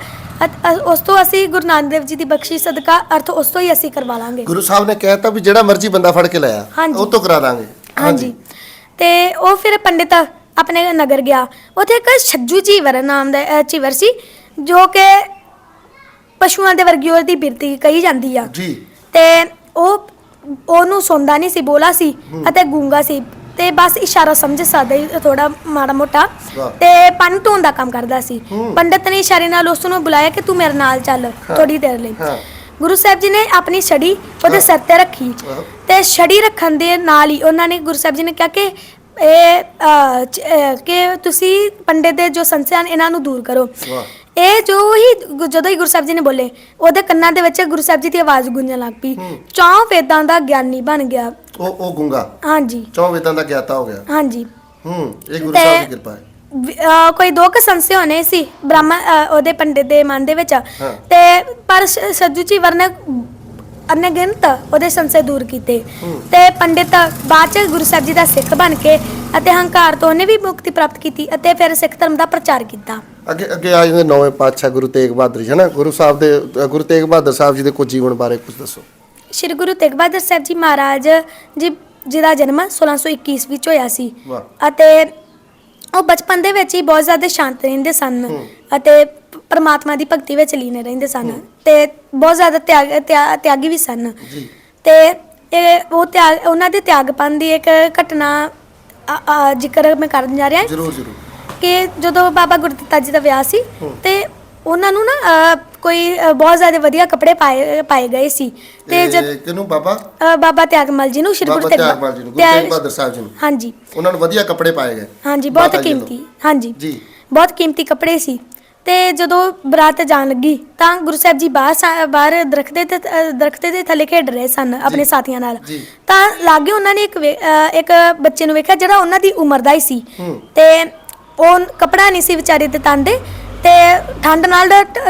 S2: ਅਤ- ਅ, ਉਸ ਤੋਂ ਅਸੀਂ ਗੁਰੂ ਨਾਨਕ ਦੇਵ ਜੀ ਦੀ ਬਖਸ਼ਿਸ਼ ਸਦਕਾ ਅਰਥ ਉਸ ਤੋਂ ਹੀ ਅਸੀਂ ਕਰਵਾ ਲਾਂਗੇ।
S1: ਗੁਰੂ ਸਾਹਿਬ ਨੇ ਕਹਿਤਾ ਵੀ ਜਿਹੜਾ ਮਰਜ਼ੀ ਬੰਦਾ ਫੜ ਕੇ
S2: ਹਾਂਜੀ।
S1: ਉਹ ਤੋਂ ਕਰਾ ਦਾਂਗੇ
S2: ਹਾਂਜੀ। ਤੇ ਉਹ ਫਿਰ ਪੰਡਿਤ ਆਪਣੇ ਨਗਰ ਗਿਆ। ਉੱਥੇ ਇੱਕ ਛੱਜੂ ਜੀਵਰ ਨਾਮ ਦਾ ਅ, ਚੀਵਰ ਸੀ ਜੋ ਕਿ ਪਸ਼ੂਆਂ ਦੇ ਵਰਗੀ ਉਹਦੀ ਬਿਰਤੀ ਕਹੀ ਜਾਂਦੀ ਆ।
S1: ਜੀ।
S2: ਤੇ ਉਹ ਉਹਨੂੰ ਸੁਣਦਾ ਨਹੀਂ ਸੀ ਬੋਲਾ ਸੀ ਅਤੇ ਗੂੰਗਾ ਸੀ। ਤੇ ਬਸ ਇਸ਼ਾਰਾ ਸਮਝ ਸਕਦਾ ਸੀ ਥੋੜਾ ਮਾੜਾ ਮੋਟਾ।
S1: ਵਾਹ।
S2: ਤੇ ਪੰਨ ਧੋਣ ਦਾ ਕੰਮ ਕਰਦਾ ਸੀ।
S1: ਹੂੰ।
S2: ਪੰਡਤ ਨੇ ਇਸ਼ਾਰੇ ਨਾਲ ਉਸ ਨੂੰ ਬੁਲਾਇਆ ਕਿ ਤੂੰ ਮੇਰੇ ਨਾਲ ਚੱਲ ਥੋੜੀ ਦੇਰ ਲਈ।
S1: ਹਾਂ।
S2: ਗੁਰੂ ਸਾਹਿਬ ਜੀ ਨੇ ਆਪਣੀ ਛੜੀ ਉਹਦੇ ਸਿਰ ਤੇ ਰੱਖੀ। ਤੇ ਛੜੀ ਰੱਖਣ ਦੇ ਨਾਲ ਹੀ ਉਹਨਾਂ ਨੇ ਗੁਰੂ ਸਾਹਿਬ ਜੀ ਨੇ ਕਿਹਾ ਕਿ ਇਹ ਚ- ਕਿ ਤੁਸੀਂ ਪੰਡਿਤ ਦੇ ਜੋ ਸੰਸ਼ੇ ਹਨ ਇਹਨਾਂ ਨੂੰ ਦੂਰ ਕਰੋ।
S1: ਵਾਹ।
S2: ਇਹ ਜੋ ਹੀ ਗੁ- ਜਦੋਂ ਹੀ ਗੁਰੂ ਸਾਹਿਬ ਜੀ ਨੇ ਬੋਲੇ ਉਹਦੇ ਕੰਨਾਂ ਦੇ ਵਿੱਚ ਗੁਰੂ ਸਾਹਿਬ ਜੀ ਦੀ ਆਵਾਜ਼ ਗੂੰਜਣ ਲੱਗ ਪਈ। ਚੌਂ ਵੇਦਾਂ ਦਾ ਗਿਆਨੀ ਬਣ ਗਿਆ।
S1: ਉਹ ਉਹ ਗੁੰਗਾ?
S2: ਹਾਂਜੀ।
S1: ਚੌ ਵੇਦਾਂ ਦਾ ਗਿਆਤਾ ਹੋ ਗਿਆ।
S2: ਹਾਂਜੀ।
S1: ਹੂੰ ਇਹ ਗੁਰੂ
S2: ਤੇ-
S1: ਸਾਹਿਬ ਦੀ ਕਿਰਪਾ ਹੈ।
S2: ਵੀ- ਅਹ ਕੋਈ ਦੋ ਕੁ ਸੰਸੇ ਹੋਣੇ ਸੀ ਬ੍ਰਾਹਮਣ ਅਹ ਉਹਦੇ ਪੰਡਿਤ ਦੇ ਮਨ ਦੇ ਵਿੱਚ। ਤੇ ਪਰ ਸ- ਸੱਜੂ ਜੀ ਵਰਨੇ ਅਨਗਿਣਤ ਉਹਦੇ ਸੰਸੇ ਦੂਰ ਕੀਤੇ। ਤੇ ਪੰਡਿਤ ਬਾਅਦ ਚ ਗੁਰੂ ਸਾਹਿਬ ਜੀ ਦਾ ਸਿੱਖ ਬਣ ਕੇ ਅਤੇ ਹੰਕਾਰ ਤੋਂ ਉਹਨੇ ਵੀ ਮੁਕਤੀ ਪ੍ਰਾਪਤ ਕੀਤੀ ਅਤੇ ਫਿਰ ਸਿੱਖ ਧਰਮ ਦਾ ਪ੍ਰਚਾਰ ਕੀਤਾ।
S1: ਅੱਗੇ ਅੱਗੇ ਆ ਜਾਂਦੇ ਨੌਵੇਂ ਪਾਤਸ਼ਾਹ ਗੁਰੂ ਤੇਗ ਬਹਾਦਰ ਜੀ ਹੈ ਨਾ ਗੁਰੂ ਸਾਹਿਬ ਦੇ ਅ, ਗੁਰੂ ਤੇਗ ਬਹਾਦਰ ਸਾਹਿਬ ਜੀ ਦੇ ਕੁਝ ਜੀਵਨ ਬਾਰੇ ਕੁਝ ਦੱਸੋ।
S2: ਸ਼੍ਰੀ ਗੁਰੂ ਤੇਗ ਬਹਾਦਰ ਸਾਹਿਬ ਜੀ ਮਹਾਰਾਜ ਜੀ ਜਿਹਦਾ ਜਨਮ 1621 ਵਿੱਚ ਹੋਇਆ ਸੀ।
S1: ਵਾਹ।
S2: ਅਤੇ ਉਹ ਬਚਪਨ ਦੇ ਵਿੱਚ ਹੀ ਬਹੁਤ ਜ਼ਿਆਦਾ ਸ਼ਾਂਤ ਰਹਿੰਦੇ ਸਨ ਅਤੇ ਪ- ਪ੍ਰਮਾਤਮਾ ਦੀ ਭਗਤੀ ਵਿੱਚ ਲੀਨ ਰਹਿੰਦੇ ਸਨ ਤੇ ਬਹੁਤ ਜ਼ਿਆਦਾ ਤਿਆਗ ਤਿਆ- ਤਿਆਗੀ ਵੀ ਸਨ।
S1: ਜੀ।
S2: ਤੇ ਇਹ ਉਹ ਤਿਆਗ ਉਹਨਾਂ ਦੇ ਤਿਆਗਪਨ ਦੀ ਇੱਕ ਘਟਨਾ ਆ- ਆ ਜ਼ਿਕਰ ਮੈਂ ਕਰਨ ਜਾ ਰਿਹਾ।
S1: ਜਰੂਰ ਜਰੂਰ।
S2: ਕਿ ਜਦੋਂ ਬਾਬਾ ਗੁਰਦਿੱਤਾ ਜੀ ਦਾ ਵਿਆਹ ਸੀ ਤੇ ਉਹਨਾਂ ਨੂੰ ਨਾ ਕੋਈ ਅ, ਬਹੁਤ ਜ਼ਿਆਦਾ ਵਧੀਆ ਕੱਪੜੇ ਪਾਏ ਪਾਏ ਗਏ ਸੀ। ਤੇ ਜਦ
S1: ਕਿਨੂੰ ਬਾਬਾ?
S2: ਅ, ਬਾਬਾ ਤਿਆਗਮਲ ਜੀ ਨੂੰ ਸ਼੍ਰੀ
S1: ਬਾਬਾ
S2: ਗੁਰੂ ਤੇਗ
S1: ਤਿਆਗਮਲ ਜੀ ਨੂੰ ਗੁਰੂ
S2: ਤਿਆਗ-
S1: ਤੇਗ ਬਹਾਦਰ ਸਾਹਿਬ ਜੀ ਨੂੰ।
S2: ਹਾਂਜੀ।
S1: ਉਹਨਾਂ ਨੂੰ ਵਧੀਆ ਕੱਪੜੇ ਪਾਏ ਗਏ।
S2: ਹਾਂਜੀ ਬਹੁਤ
S1: ਮਾਤਾ ਜੀ ਨੂੰ।
S2: ਕੀਮਤੀ ਹਾਂਜੀ।
S1: ਜੀ।
S2: ਬਹੁਤ ਕੀਮਤੀ ਕੱਪੜੇ ਸੀ। ਤੇ ਜਦੋਂ ਬਰਾਤ ਜਾਣ ਲੱਗੀ ਤਾਂ ਗੁਰੂ ਸਾਹਿਬ ਜੀ ਬਾਹਰ ਸਾ- ਬਾਹਰ ਦਰਖਤ ਦੇ ਤੇ- ਦਰਖਤ ਦੇ ਥੱਲੇ ਖੇਡ ਰਹੇ ਸਨ ਆਪਣੇ ਸਾਥੀਆਂ ਨਾਲ।
S1: ਜੀ।
S2: ਤਾਂ ਲਾਗੇ ਉਹਨਾਂ ਨੇ ਇੱਕ ਵੇ- ਇੱਕ ਬੱਚੇ ਨੂੰ ਵੇਖਿਆ ਜਿਹੜਾ ਉਹਨਾਂ ਦੀ ਉਮਰ ਦਾ ਹੀ ਸੀ।
S1: ਹੂੰ।
S2: ਤੇ ਉਹ ਕਪੜਾ ਨਹੀਂ ਸੀ ਵਿਚਾਰੇ ਦੇ ਤੰਦੇ ਤੇ ਠੰਡ ਨਾਲ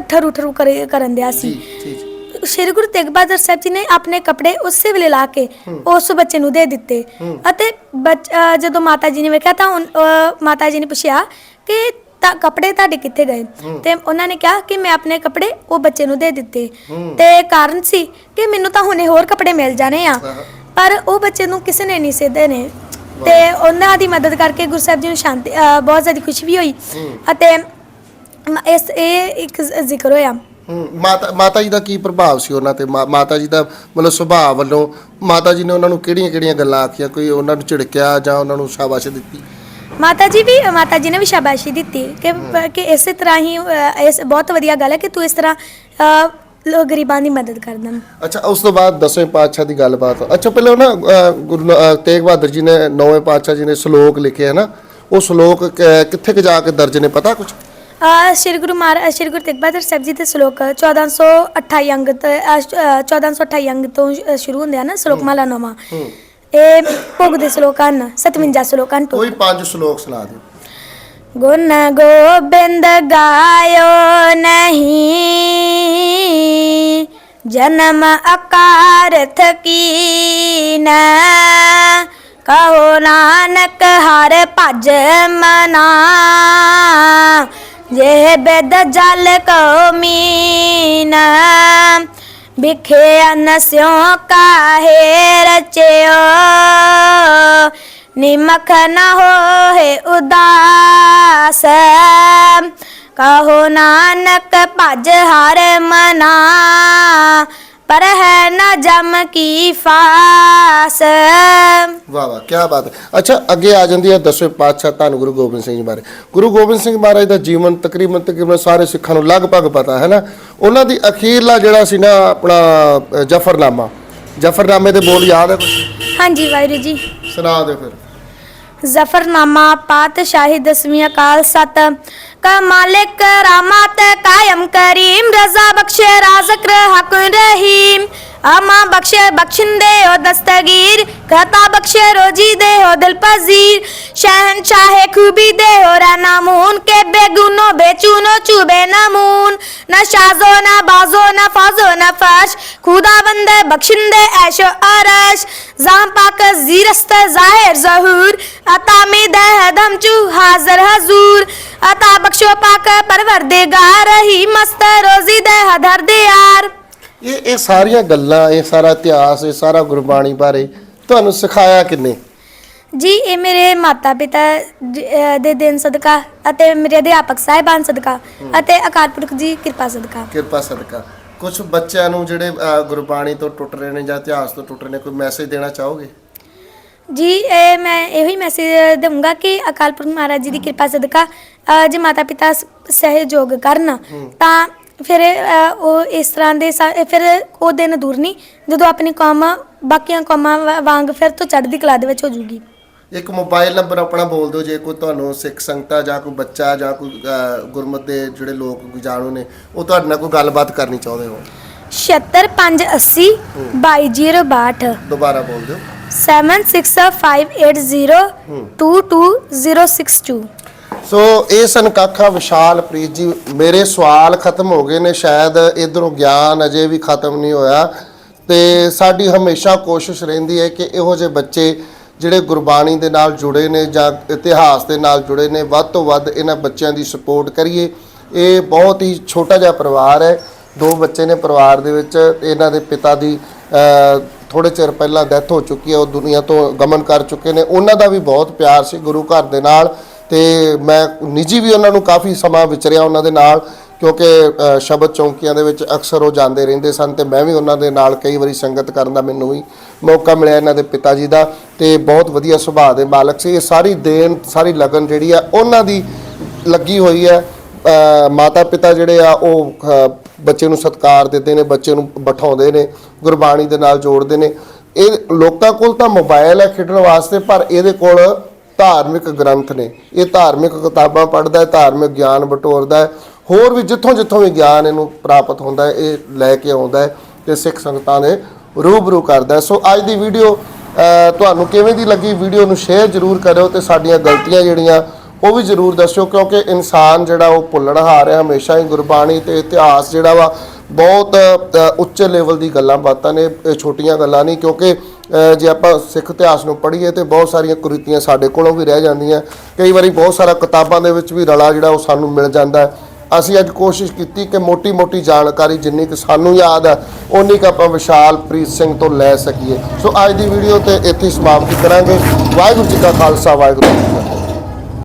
S2: ਠਰੂ ਠਰੂ ਕਰੇ- ਕਰਨ ਦਿਆ ਸੀ। ਸ਼੍ਰੀ ਗੁਰੂ ਤੇਗ ਬਹਾਦਰ ਸਾਹਿਬ ਜੀ ਨੇ ਆਪਣੇ ਕੱਪੜੇ ਉਸੇ ਵੇਲੇ ਲਾ ਕੇ ਉਸ ਬੱਚੇ ਨੂੰ ਦੇ ਦਿੱਤੇ। ਅਤੇ ਜਦੋਂ ਮਾਤਾ ਜੀ ਨੇ ਵੇਖਿਆ ਤਾਂ ਮਾਤਾ ਜੀ ਨੇ ਪੁੱਛਿਆ ਕਿ ਤਾਂ ਕੱਪੜੇ ਤੁਹਾਡੇ ਕਿੱਥੇ ਗਏ? ਤੇ ਉਹਨਾਂ ਨੇ ਕਿਹਾ ਕਿ ਮੈਂ ਆਪਣੇ ਕੱਪੜੇ ਉਹ ਬੱਚੇ ਨੂੰ ਦੇ ਦਿੱਤੇ। ਤੇ ਕਾਰਨ ਸੀ ਕਿ ਮੈਨੂੰ ਤਾਂ ਹੁਣੇ ਹੋਰ ਕੱਪੜੇ ਮਿਲ ਜਾਣੇ ਆ। ਪਰ ਉਹ ਬੱਚੇ ਨੂੰ ਕਿਸੇ ਨੇ ਨਹੀਂ ਸਿੱਧੇ ਨੇ। ਤੇ ਉਹਨਾਂ ਦੀ ਮਦਦ ਕਰਕੇ ਗੁਰੂ ਸਾਹਿਬ ਜੀ ਨੂੰ ਸ਼ਾਂਤੀ ਬਹੁਤ ਜ਼ਿਆਦਾ ਖੁਸ਼ੀ ਵੀ ਹੋਈ। ਅਤੇ ਮ- ਇਸ ਇਹ ਇੱਕ ਜ਼- ਜ਼ਿਕਰ ਹੋਇਆ।
S1: ਮਾਤਾ ਮਾਤਾ ਜੀ ਦਾ ਕੀ ਪ੍ਰਭਾਵ ਸੀ ਉਹਨਾਂ ਤੇ? ਮਾ- ਮਾਤਾ ਜੀ ਦਾ ਮਤਲਬ ਸੁਭਾਅ ਵੱਲੋਂ ਮਾਤਾ ਜੀ ਨੇ ਉਹਨਾਂ ਨੂੰ ਕਿਹੜੀਆਂ-ਕਿਹੜੀਆਂ ਗੱਲਾਂ ਆਖੀਆਂ? ਕੋਈ ਉਹਨਾਂ ਨੂੰ ਝਿੜਕਿਆ ਜਾਂ ਉਹਨਾਂ ਨੂੰ ਸ਼ਾਬਾਸ਼ ਦਿੱਤੀ?
S2: ਮਾਤਾ ਜੀ ਵੀ ਮਾਤਾ ਜੀ ਨੇ ਵੀ ਸ਼ਾਬਾਸ਼ੀ ਦਿੱਤੀ ਕਿ ਕਿ ਇਸੇ ਤਰ੍ਹਾਂ ਹੀ ਅ, ਇਸ ਬਹੁਤ ਵਧੀਆ ਗੱਲ ਹੈ ਕਿ ਤੂੰ ਇਸ ਤਰ੍ਹਾਂ ਅ, ਲੋ ਗਰੀਬਾਂ ਦੀ ਮਦਦ ਕਰਦਾ
S1: ਅੱਛਾ ਉਸ ਤੋਂ ਬਾਅਦ ਦਸਵੇਂ ਪਾਤਸ਼ਾਹ ਦੀ ਗੱਲਬਾਤ। ਅੱਛਾ ਪਹਿਲਾਂ ਨਾ ਅ, ਗੁਰੂ ਨਾ- ਅ, ਤੇਗ ਬਹਾਦਰ ਜੀ ਨੇ ਨੌਵੇਂ ਪਾਤਸ਼ਾਹ ਜੀ ਨੇ ਸ਼ਲੋਕ ਲਿਖੇ ਹੈ ਨਾ ਉਹ ਸ਼ਲੋਕ ਕ- ਕਿੱਥੇ ਕੁ ਜਾ ਕੇ ਦਰਜ ਨੇ? ਪਤਾ ਕੁਝ
S2: ਸ਼੍ਰੀ ਗੁਰੂ ਮਹਾਰਾਜ ਸ਼੍ਰੀ ਗੁਰੂ ਤੇਗ ਬਹਾਦਰ ਸਾਹਿਬ ਜੀ ਦੇ ਸ਼ਲੋਕ 1428 ਅੰਗ ਤੋਂ ਅ, ਅ, 1428 ਅੰਗ ਤੋਂ ਸ਼ੁਰੂ ਹੁੰਦੇ ਆ ਨਾ ਸ਼ਲੋਕ ਮਾਲਾ ਨਵਾਂ ਇਹ ਭੋਗ ਦੇ ਸ਼ਲੋਕ ਹਨ 57 ਸ਼ਲੋਕ ਹਨ
S1: ਕੋਈ ਪੰਜ ਸ਼ਲੋਕ ਸੁਣਾ ਦਿਓ।
S2: ਗੁਣ ਗੋਬਿੰਦ ਗਾਇਓ ਨਹੀਂ ਜਨਮ ਅਕਾਰਥ ਕੀਨ। ਕਹੋ ਨਾਨਕ ਹਰ ਭਜ ਮਨਾ ਜੇ ਬੇਦ ਜਲ ਕੋ ਮੀਨ ਬਿਖੇ ਅਨਸਿਓ ਕਾਹੇ ਰਚਿਓ। ਨਿਮਖ ਨ ਹੋਏ ਉਦਾਸ, ਕਹੋ ਨਾਨਕ ਭਜ ਹਰ ਮਨਾ, ਪਰ ਹੈ ਨ ਜਮ ਕੀ ਫਾਸ।
S1: ਵਾਹ ਵਾਹ ਕੀ ਬਾਤ ਹੈ। ਅੱਛਾ ਅੱਗੇ ਆ ਜਾਂਦੀ ਹੈ ਦਸਵੇਂ ਪਾਤਸ਼ਾਹ ਧੰਨ ਗੁਰੂ ਗੋਬਿੰਦ ਸਿੰਘ ਜੀ ਬਾਰੇ। ਗੁਰੂ ਗੋਬਿੰਦ ਸਿੰਘ ਮਹਾਰਾਜ ਦਾ ਜੀਵਨ ਤਕਰੀਬਨ ਤਕਰੀਬਨ ਸਾਰੇ ਸਿੱਖਾਂ ਨੂੰ ਲਗਭਗ ਪਤਾ ਹੈ ਨਾ? ਉਹਨਾਂ ਦੀ ਅਖੀਰਲਾ ਜਿਹੜਾ ਸੀ ਨਾ ਆਪਣਾ ਜਫਰਨਾਮਾ। ਜਫਰਨਾਮੇ ਦੇ ਬੋਲ ਯਾਦ ਹੈ
S2: ਹਾਂਜੀ ਵਾਹਿਗੁਰੂ ਜੀ।
S1: ਸੁਣਾ ਦਿਓ ਫਿਰ।
S2: ਜ਼ਫਰਨਾਮਾ ਪਾਤਸ਼ਾਹੀ ਦਸਵੀਂ ਅਕਾਲ ਸਤ। ਕਾ ਮਾਲਿਕ ਰਾਮਤ ਕਾਇਮ ਕਰੀਮ ਰਜ਼ਾ ਬਖਸ਼ੇ ਰਾਜ਼ਕ ਰਹੀਮ अमा बख्शे बख्शिंदे हो दस्तगीर करता बख्शे रोजी दे हो दिल पजीर शहनशाह खूबी दे हो रानामून के बेगुनो बेचूनो चुबे नमून न शाजो न बाजो न फाजो न फश खुदा बंदे बख्शिंदे ऐशो आरश जाम पाक जीरस्त जाहिर जहूर अता में दह दम चू हाजर हजूर अता बख्शो पाक परवरदेगार ही मस्त रोजी दे हदर दियार
S1: ਇਹ ਇਹ ਸਾਰੀਆਂ ਗੱਲਾਂ ਇਹ ਸਾਰਾ ਇਤਿਹਾਸ ਇਹ ਸਾਰਾ ਗੁਰਬਾਣੀ ਬਾਰੇ ਤੁਹਾਨੂੰ ਸਿਖਾਇਆ ਕਿੰਨੇ?
S2: ਜੀ ਇਹ ਮੇਰੇ ਮਾਤਾ ਪਿਤਾ ਜ- ਅਹ ਦੇ ਦਿਨ ਸਦਕਾ ਅਤੇ ਮੇਰੇ ਅਧਿਆਪਕ ਸਾਹਿਬਾਨ ਸਦਕਾ ਅਤੇ ਅਕਾਲ ਪੁਰਖ ਜੀ ਕਿਰਪਾ ਸਦਕਾ।
S1: ਕਿਰਪਾ ਸਦਕਾ। ਕੁਝ ਬੱਚਿਆਂ ਨੂੰ ਜਿਹੜੇ ਅ, ਗੁਰਬਾਣੀ ਤੋਂ ਟੁੱਟ ਰਹੇ ਨੇ ਜਾਂ ਇਤਿਹਾਸ ਤੋਂ ਟੁੱਟ ਰਹੇ ਨੇ ਕੋਈ ਮੈਸੇਜ ਦੇਣਾ ਚਾਹੋਗੇ?
S2: ਜੀ ਇਹ ਮੈਂ ਇਹੋ ਹੀ ਮੈਸੇਜ ਦਊਂਗਾ ਕਿ ਅਕਾਲ ਪੁਰਖ ਮਹਾਰਾਜ ਜੀ ਦੀ ਕਿਰਪਾ ਸਦਕਾ ਅਹ, ਜੇ ਮਾਤਾ ਪਿਤਾ ਸ- ਸਹਿਯੋਗ ਕਰਨ ਤਾਂ ਫਿਰ ਅਹ, ਉਹ ਇਸ ਤਰ੍ਹਾਂ ਦੇ ਸਾ- ਫਿਰ ਉਹ ਦਿਨ ਦੂਰ ਨਹੀਂ ਜਦੋਂ ਆਪਣੀ ਕੌਮ ਬਾਕੀਆਂ ਕੌਮਾਂ ਵਾ- ਵਾਂਗ ਫਿਰ ਤੋਂ ਚੜ੍ਹਦੀ ਕਲਾ ਦੇ ਵਿੱਚ ਹੋ ਜੂਗੀ।
S1: ਇੱਕ ਮੋਬਾਈਲ ਨੰਬਰ ਆਪਣਾ ਬੋਲ ਦਿਓ ਜੇ ਕੋਈ ਤੁਹਾਨੂੰ ਸਿੱਖ ਸੰਗਤਾਂ ਜਾਂ ਕੋਈ ਬੱਚਾ ਜਾਂ ਕੋਈ ਅ, ਗੁਰਮਤ ਦੇ ਜਿਹੜੇ ਲੋਕ ਜਾਣੂ ਨੇ ਉਹ ਤੁਹਾਡੇ ਨਾਲ ਕੋਈ ਗੱਲਬਾਤ ਕਰਨੀ ਚਾਹੁੰਦੇ ਹੋ?
S2: 76580 2262
S1: ਦੁਬਾਰਾ ਬੋਲ ਦਿਓ।
S2: 7658022062
S1: ਸੋ ਇਹ ਸਨ ਕਾਖਾ ਵਿਸ਼ਾਲ ਪ੍ਰੀਤ ਜੀ, ਮੇਰੇ ਸਵਾਲ ਖਤਮ ਹੋ ਗਏ ਨੇ, ਸ਼ਾਇਦ ਇਧਰੋਂ ਗਿਆਨ ਅਜੇ ਵੀ ਖਤਮ ਨਹੀਂ ਹੋਇਆ। ਤੇ ਸਾਡੀ ਹਮੇਸ਼ਾ ਕੋਸ਼ਿਸ਼ ਰਹਿੰਦੀ ਹੈ ਕਿ ਇਹੋ ਜਿਹੇ ਬੱਚੇ ਜਿਹੜੇ ਗੁਰਬਾਣੀ ਦੇ ਨਾਲ ਜੁੜੇ ਨੇ ਜਾਂ ਇਤਿਹਾਸ ਦੇ ਨਾਲ ਜੁੜੇ ਨੇ, ਵੱਧ ਤੋਂ ਵੱਧ ਇਹਨਾਂ ਬੱਚਿਆਂ ਦੀ ਸਪੋਰਟ ਕਰੀਏ। ਇਹ ਬਹੁਤ ਹੀ ਛੋਟਾ ਜਿਹਾ ਪਰਿਵਾਰ ਹੈ। ਦੋ ਬੱਚੇ ਨੇ ਪਰਿਵਾਰ ਦੇ ਵਿੱਚ, ਇਹਨਾਂ ਦੇ ਪਿਤਾ ਦੀ ਥੋੜੇ ਚਿਰ ਪਹਿਲਾਂ ਡੈਥ ਹੋ ਚੁੱਕੀ ਹੈ, ਉਹ ਦੁਨੀਆ ਤੋਂ ਗਮਨ ਕਰ ਚੁੱਕੇ ਨੇ। ਉਹਨਾਂ ਦਾ ਵੀ ਬਹੁਤ ਪਿਆਰ ਸੀ ਗੁਰੂ ਘਰ ਦੇ ਨਾਲ। ਤੇ ਮੈਂ ਨਿੱਜੀ ਵੀ ਉਹਨਾਂ ਨੂੰ ਕਾਫੀ ਸਮਾਂ ਵਿਚਰਿਆ ਉਹਨਾਂ ਦੇ ਨਾਲ, ਕਿਉਂਕਿ ਸ਼ਬਦ ਚੌਂਕੀਆਂ ਦੇ ਵਿੱਚ ਅਕਸਰ ਉਹ ਜਾਂਦੇ ਰਹਿੰਦੇ ਸਨ ਤੇ ਮੈਂ ਵੀ ਉਹਨਾਂ ਦੇ ਨਾਲ ਕਈ ਵਾਰੀ ਸੰਗਤ ਕਰਨ ਦਾ ਮੈਨੂੰ ਵੀ ਮੌਕਾ ਮਿਲਿਆ ਇਹਨਾਂ ਦੇ ਪਿਤਾ ਜੀ ਦਾ ਤੇ ਬਹੁਤ ਵਧੀਆ ਸੁਭਾਅ ਦੇ ਮਾਲਕ ਸੀ। ਇਹ ਸਾਰੀ ਦੇਣ, ਸਾਰੀ ਲਗਨ ਜਿਹੜੀ ਆ ਉਹਨਾਂ ਦੀ ਲੱਗੀ ਹੋਈ ਹੈ। ਮਾਤਾ ਪਿਤਾ ਜਿਹੜੇ ਆ ਉਹ ਬੱਚੇ ਨੂੰ ਸਤਿਕਾਰ ਦਿੰਦੇ ਨੇ, ਬੱਚੇ ਨੂੰ ਬਿਠਾਉਂਦੇ ਨੇ, ਗੁਰਬਾਣੀ ਦੇ ਨਾਲ ਜੋੜਦੇ ਨੇ। ਇਹ ਲੋਕਾਂ ਕੋਲ ਤਾਂ ਮੋਬਾਈਲ ਹੈ ਖੇਡਣ ਵਾਸਤੇ, ਪਰ ਇਹਦੇ ਕੋਲ ਧਾਰਮਿਕ ਗ੍ਰੰਥ ਨੇ। ਇਹ ਧਾਰਮਿਕ ਕਿਤਾਬਾਂ ਪੜ੍ਹਦਾ ਹੈ, ਧਾਰਮਿਕ ਗਿਆਨ ਬਟੋਰਦਾ ਹੈ। ਹੋਰ ਵੀ ਜਿੱਥੋਂ ਜਿੱਥੋਂ ਵੀ ਗਿਆਨ ਇਹਨੂੰ ਪ੍ਰਾਪਤ ਹੁੰਦਾ ਹੈ, ਇਹ ਲੈ ਕੇ ਆਉਂਦਾ ਹੈ ਤੇ ਸਿੱਖ ਸੰਗਤਾਂ ਦੇ ਰੂਬਰੂ ਕਰਦਾ ਹੈ। ਸੋ ਅੱਜ ਦੀ ਵੀਡੀਓ ਤੁਹਾਨੂੰ ਕਿਵੇਂ ਦੀ ਲੱਗੀ ਵੀਡੀਓ ਨੂੰ ਸ਼ੇਅਰ ਜ਼ਰੂਰ ਕਰਿਓ ਤੇ ਸਾਡੀਆਂ ਗਲਤੀਆਂ ਜਿਹੜੀਆਂ, ਉਹ ਵੀ ਜ਼ਰੂਰ ਦੱਸਿਓ ਕਿਉਂਕਿ ਇਨਸਾਨ ਜਿਹੜਾ ਉਹ ਭੁੱਲਣਹਾਰ ਹੈ, ਹਮੇਸ਼ਾ ਹੀ ਗੁਰਬਾਣੀ ਤੇ ਇਤਿਹਾਸ ਜਿਹੜਾ ਵਾ ਬਹੁਤ ਉੱਚੇ ਲੈਵਲ ਦੀ ਗੱਲਾਂ ਬਾਤਾਂ ਨੇ, ਇਹ ਛੋਟੀਆਂ ਗੱਲਾਂ ਨਹੀਂ ਕਿਉਂਕਿ ਜੇ ਆਪਾਂ ਸਿੱਖ ਇਤਿਹਾਸ ਨੂੰ ਪੜ੍ਹੀਏ ਤੇ ਬਹੁਤ ਸਾਰੀਆਂ ਕੁਰੀਤੀਆਂ ਸਾਡੇ ਕੋਲੋਂ ਵੀ ਰਹਿ ਜਾਂਦੀਆਂ। ਕਈ ਵਾਰੀ ਬਹੁਤ ਸਾਰਾ ਕਿਤਾਬਾਂ ਦੇ ਵਿੱਚ ਵੀ ਰਲਾ ਜਿਹੜਾ ਉਹ ਸਾਨੂੰ ਮਿਲ ਜਾਂਦਾ ਅਸੀਂ ਅੱਜ ਕੋਸ਼ਿਸ਼ ਕੀਤੀ ਕਿ ਮੋਟੀ-ਮੋਟੀ ਜਾਣਕਾਰੀ ਜਿੰਨੀ ਕਿ ਸਾਨੂੰ ਯਾਦ ਹੈ ਉਨੀ ਕੁ ਆਪਾਂ ਵਿਸ਼ਾਲ ਪ੍ਰੀਤ ਸਿੰਘ ਤੋਂ ਲੈ ਸਕੀਏ। ਸੋ ਅੱਜ ਦੀ ਵੀਡੀਓ ਤੇ ਇੱਥੇ ਸਮਾਪਤ ਕਰਾਂਗੇ। ਵਾਹਿਗੁਰੂ ਜੀ ਕਾ ਖਾਲਸਾ, ਵਾਹਿਗੁਰੂ ਜੀ ਕੀ ਫਤਿਹ।